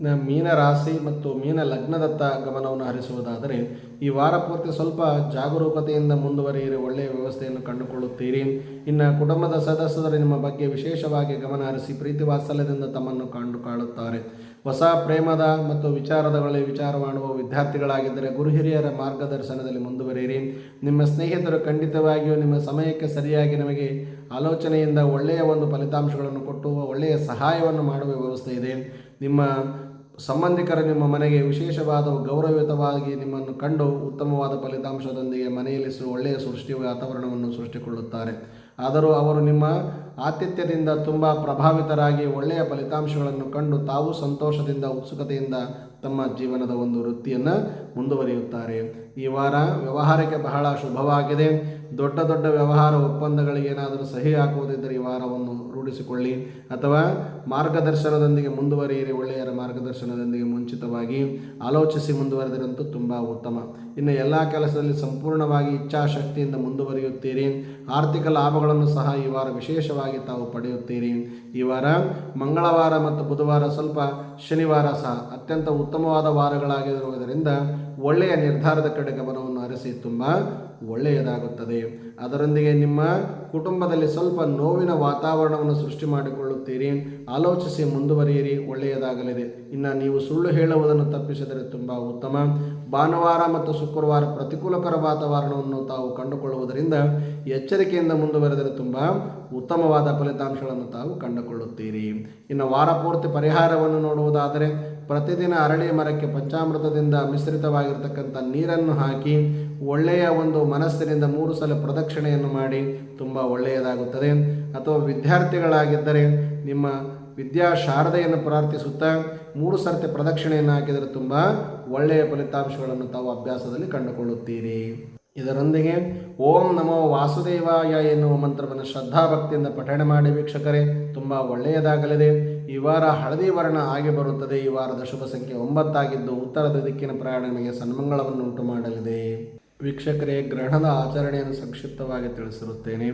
ಮೀನ ರಾಶಿ ಮತ್ತು ಮೀನ ಲಗ್ನದತ್ತ ಗಮನವನ್ನು ಹರಿಸುವುದಾದರೆ, ಈ ವಾರ ಪೂರ್ತಿ ಸ್ವಲ್ಪ ಜಾಗರೂಕತೆಯಿಂದ ಮುಂದುವರಿಯಿರಿ, ಒಳ್ಳೆಯ ವ್ಯವಸ್ಥೆಯನ್ನು ಕಂಡುಕೊಳ್ಳುತ್ತೀರಿ. ಇನ್ನು ಕುಟುಂಬದ ಸದಸ್ಯರು ನಿಮ್ಮ ಬಗ್ಗೆ ವಿಶೇಷವಾಗಿ ಗಮನ ಹರಿಸಿ ಪ್ರೀತಿ ವಾತ್ಸಲ್ಯದಿಂದ ತಮ್ಮನ್ನು ಕಂಡು ಕಾಣುತ್ತಾರೆ ಹೊಸ ಪ್ರೇಮದ ಮತ್ತು ವಿಚಾರದಗಳಲ್ಲಿ ವಿಚಾರ ಮಾಡುವ ವಿದ್ಯಾರ್ಥಿಗಳಾಗಿದ್ದರೆ, ಗುರು ಹಿರಿಯರ ಮಾರ್ಗದರ್ಶನದಲ್ಲಿ ಮುಂದುವರಿಯಿರಿ. ನಿಮ್ಮ ಸ್ನೇಹಿತರು ಖಂಡಿತವಾಗಿಯೂ ನಿಮ್ಮ ಸಮಯಕ್ಕೆ ಸರಿಯಾಗಿ ನಿಮಗೆ ಆಲೋಚನೆಯಿಂದ ಒಳ್ಳೆಯ ಒಂದು ಫಲಿತಾಂಶಗಳನ್ನು ಕೊಟ್ಟು ಒಳ್ಳೆಯ ಸಹಾಯವನ್ನು ಮಾಡುವ ವ್ಯವಸ್ಥೆ ಇದೆ. ನಿಮ್ಮ ಸಂಬಂಧಿಕರು ನಿಮ್ಮ ಮನೆಗೆ ವಿಶೇಷವಾದ ಗೌರವಯುತವಾಗಿ ನಿಮ್ಮನ್ನು ಕಂಡು ಉತ್ತಮವಾದ ಫಲಿತಾಂಶದೊಂದಿಗೆ ಮನೆಯಲ್ಲಿ ಒಳ್ಳೆಯ ಸೃಷ್ಟಿ ವಾತಾವರಣವನ್ನು ಸೃಷ್ಟಿಕೊಳ್ಳುತ್ತಾರೆ. ಆದರೂ ಅವರು ನಿಮ್ಮ ಆತಿಥ್ಯದಿಂದ ತುಂಬ ಪ್ರಭಾವಿತರಾಗಿ ಒಳ್ಳೆಯ ಫಲಿತಾಂಶಗಳನ್ನು ಕಂಡು ತಾವು ಸಂತೋಷದಿಂದ, ಉತ್ಸುಕತೆಯಿಂದ ತಮ್ಮ ಜೀವನದ ಒಂದು ವೃತ್ತಿಯನ್ನು ಮುಂದುವರಿಯುತ್ತಾರೆ. ಈ ವಾರ ವ್ಯವಹಾರಕ್ಕೆ ಬಹಳ ಶುಭವಾಗಿದೆ. ದೊಡ್ಡ ದೊಡ್ಡ ವ್ಯವಹಾರ ಒಪ್ಪಂದಗಳಿಗೆ ಏನಾದರೂ ಸಹಿ ಹಾಕುವುದಿದ್ದರೆ ಈ ವಾರವನ್ನು ರೂಢಿಸಿಕೊಳ್ಳಿ. ಅಥವಾ ಮಾರ್ಗದರ್ಶನದೊಂದಿಗೆ ಮುಂದುವರಿಯಿರಿ, ಒಳ್ಳೆಯರ ಮಾರ್ಗದರ್ಶನದೊಂದಿಗೆ ಮುಂಚಿತವಾಗಿ ಆಲೋಚಿಸಿ ಮುಂದುವರೆದಿರಂತೂ ತುಂಬ ಉತ್ತಮ. ಇನ್ನು ಎಲ್ಲ ಕೆಲಸದಲ್ಲಿ ಸಂಪೂರ್ಣವಾಗಿ ಇಚ್ಛಾಶಕ್ತಿಯಿಂದ ಮುಂದುವರಿಯುತ್ತೀರಿ. ಆರ್ಥಿಕ ಲಾಭಗಳನ್ನು ಸಹ ಈ ವಾರ ವಿಶೇಷವಾಗಿ ತಾವು ಪಡೆಯುತ್ತೀರಿ. ಈ ವಾರ ಮಂಗಳವಾರ ಮತ್ತು ಬುಧವಾರ ಸ್ವಲ್ಪ ಶನಿವಾರ ಸಹ ಅತ್ಯಂತ ಉತ್ತಮವಾದ ವಾರಗಳಾಗಿರುವುದರಿಂದ ಒಳ್ಳೆಯ ನಿರ್ಧಾರದ ಕಡೆ ಗಮನವನ್ನು ಹರಿಸಿ ತುಂಬ ಒಳ್ಳೆಯದಾಗುತ್ತದೆ. ಅದರೊಂದಿಗೆ ನಿಮ್ಮ ಕುಟುಂಬದಲ್ಲಿ ಸ್ವಲ್ಪ ನೋವಿನ ವಾತಾವರಣವನ್ನು ಸೃಷ್ಟಿ ಮಾಡಿಕೊಳ್ಳುತ್ತೀರಿ. ಆಲೋಚಿಸಿ ಮುಂದುವರಿಯಿರಿ, ಒಳ್ಳೆಯದಾಗಲಿದೆ. ಇನ್ನು ನೀವು ಸುಳ್ಳು ಹೇಳುವುದನ್ನು ತಪ್ಪಿಸಿದರೆ ತುಂಬ ಉತ್ತಮ. ಭಾನುವಾರ ಮತ್ತು ಶುಕ್ರವಾರ ಪ್ರತಿಕೂಲಕರ ವಾತಾವರಣವನ್ನು ತಾವು ಕಂಡುಕೊಳ್ಳುವುದರಿಂದ ಎಚ್ಚರಿಕೆಯಿಂದ ಮುಂದುವರೆದರೆ ತುಂಬ ಉತ್ತಮವಾದ ಫಲಿತಾಂಶಗಳನ್ನು ತಾವು ಕಂಡುಕೊಳ್ಳುತ್ತೀರಿ. ಇನ್ನು ವಾರ ಪೂರ್ತಿ ಪರಿಹಾರವನ್ನು ನೋಡುವುದಾದರೆ ಪ್ರತಿದಿನ ಅರಳಿ ಮರಕ್ಕೆ ಪಂಚಾಮೃತದಿಂದ ಮಿಶ್ರಿತವಾಗಿರ್ತಕ್ಕಂಥ ನೀರನ್ನು ಹಾಕಿ ಒಳ್ಳೆಯ ಒಂದು ಮನಸ್ಸಿನಿಂದ ಮೂರು ಸಲ ಪ್ರದಕ್ಷಿಣೆಯನ್ನು ಮಾಡಿ ತುಂಬ ಒಳ್ಳೆಯದಾಗುತ್ತದೆ. ಅಥವಾ ವಿದ್ಯಾರ್ಥಿಗಳಾಗಿದ್ದರೆ ನಿಮ್ಮ ವಿದ್ಯಾ ಶಾರದೆಯನ್ನು ಪ್ರಾರ್ಥಿಸುತ್ತಾ ಮೂರು ಸರ್ತಿ ಪ್ರದಕ್ಷಿಣೆಯನ್ನು ಹಾಕಿದರೆ ತುಂಬ ಒಳ್ಳೆಯ ಫಲಿತಾಂಶಗಳನ್ನು ತಾವು ಅಭ್ಯಾಸದಲ್ಲಿ ಕಂಡುಕೊಳ್ಳುತ್ತೀರಿ. ಇದರೊಂದಿಗೆ ಓಂ ನಮೋ ವಾಸುದೇವಾಯ ಎನ್ನುವ ಮಂತ್ರವನ್ನು ಶ್ರದ್ಧಾಭಕ್ತಿಯಿಂದ ಪಠಣೆ ಮಾಡಿ ವೀಕ್ಷಕರೇ, ತುಂಬ ಒಳ್ಳೆಯದಾಗಲಿದೆ. ಈ ವಾರ ಹಳದಿ ವರ್ಣ ಆಗಿ ಬರುತ್ತದೆ. ಈ ವಾರದ ಶುಭ ಸಂಖ್ಯೆ ಒಂಬತ್ತಾಗಿದ್ದು ಉತ್ತರದ ದಿಕ್ಕಿನ ಪ್ರಯಾಣ ನಿಮಗೆ ಸನ್ಮಂಗಳವನ್ನು ಉಂಟು ಮಾಡಲಿದೆ. ವೀಕ್ಷಕರೇ, ಗ್ರಹಣದ ಆಚರಣೆಯನ್ನು ಸಂಕ್ಷಿಪ್ತವಾಗಿ ತಿಳಿಸಿರುತ್ತೇನೆ.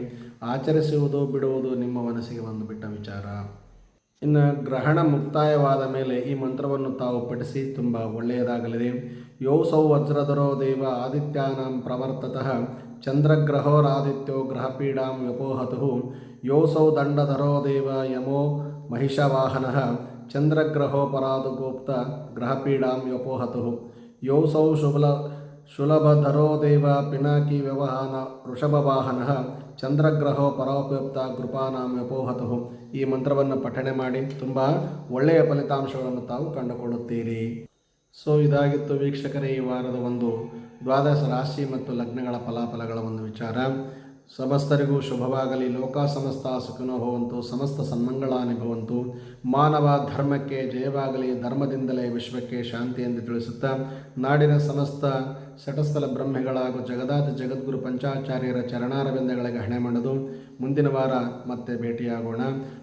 ಆಚರಿಸುವುದು, ಬಿಡುವುದು ನಿಮ್ಮ ಮನಸ್ಸಿಗೆ ಬಂದುಬಿಟ್ಟ ವಿಚಾರ. ಇನ್ನು ಗ್ರಹಣ ಮುಕ್ತಾಯವಾದ ಮೇಲೆ ಈ ಮಂತ್ರವನ್ನು ತಾವು ಪಠಿಸಿ ತುಂಬ ಒಳ್ಳೆಯದಾಗಲಿದೆ. ಯೋಸೌ ವಜ್ರಧರೋ ದೇವ ಆದಿತ್ಯಾನಾಂ ಪ್ರವರ್ತತಃ ಚಂದ್ರಗ್ರಹೋರಾದಿತ್ಯೋ ಗ್ರಹಪೀಡಾಂ ವ್ಯಪೋಹತು. ಯೋಸೌ ದಂಡಧರೋ ದೇವ ಯಮೋ ಗೋಪ್ತ ಗ್ರಹಪೀಡಾಂ ವ್ಯಪೋಹತು. ಯೋಸೌ ಶುಭಲ ಶುಲಭಧರೋ ದೇವ ಪಿನಾಕಿ ವ್ಯವಹಾನ ವೃಷಭವಾಹನ ಚಂದ್ರಗ್ರಹೋ ಪರೋಪಯುಕ್ತ ಕೃಪಾನಾಂ ವ್ಯಪೋಹತು. ಈ ಮಂತ್ರವನ್ನು ಪಠಣೆ ಮಾಡಿ ತುಂಬ ಒಳ್ಳೆಯ ಫಲಿತಾಂಶಗಳನ್ನು ತಾವು ಕಂಡುಕೊಳ್ಳುತ್ತೀರಿ. ಸೊ, ಇದಾಗಿತ್ತು ವೀಕ್ಷಕರೇ ಈ ವಾರದ ಒಂದು ದ್ವಾದಶ ರಾಶಿ ಮತ್ತು ಲಗ್ನಗಳ ಫಲಾಫಲಗಳ ಒಂದು ವಿಚಾರ. ಸಮಸ್ತರಿಗೂ ಶುಭವಾಗಲಿ. ಲೋಕ ಸಮಸ್ತ ಸುಖನೋ ಭವಂತು, ಸಮಸ್ತ ಸನ್ಮಂಗಳಾನಿ ಭವಂತು. ಮಾನವ ಧರ್ಮಕ್ಕೆ ಜಯವಾಗಲಿ, ಧರ್ಮದಿಂದಲೇ ವಿಶ್ವಕ್ಕೆ ಶಾಂತಿ ಎಂದು ತಿಳಿಸುತ್ತಾ ನಾಡಿನ ಸಮಸ್ತ ಸಟಸ್ಥಲ ಬ್ರಹ್ಮೆಗಳ ಹಾಗೂ ಜಗದಾದ ಜಗದ್ಗುರು ಪಂಚಾಚಾರ್ಯರ ಚರಣಾರವಿಂದಗಳಿಗೆ ಹಣೆ ಮಾಡದು ಮುಂದಿನ ವಾರ ಮತ್ತೆ ಭೇಟಿಯಾಗೋಣ.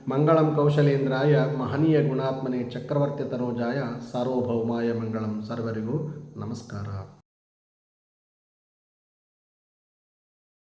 ಮಂಗಳಂ ಕೌಶಲೇಂದ್ರಾಯ ಮಹನೀಯ ಗುಣಾತ್ಮನೆ ಚಕ್ರವರ್ತಿ ತರೋಜಾಯ ಸಾರ್ವಭೌಮಾಯ ಮಂಗಳಂ ಸರ್ವರಿಗೂ ನಮಸ್ಕಾರ.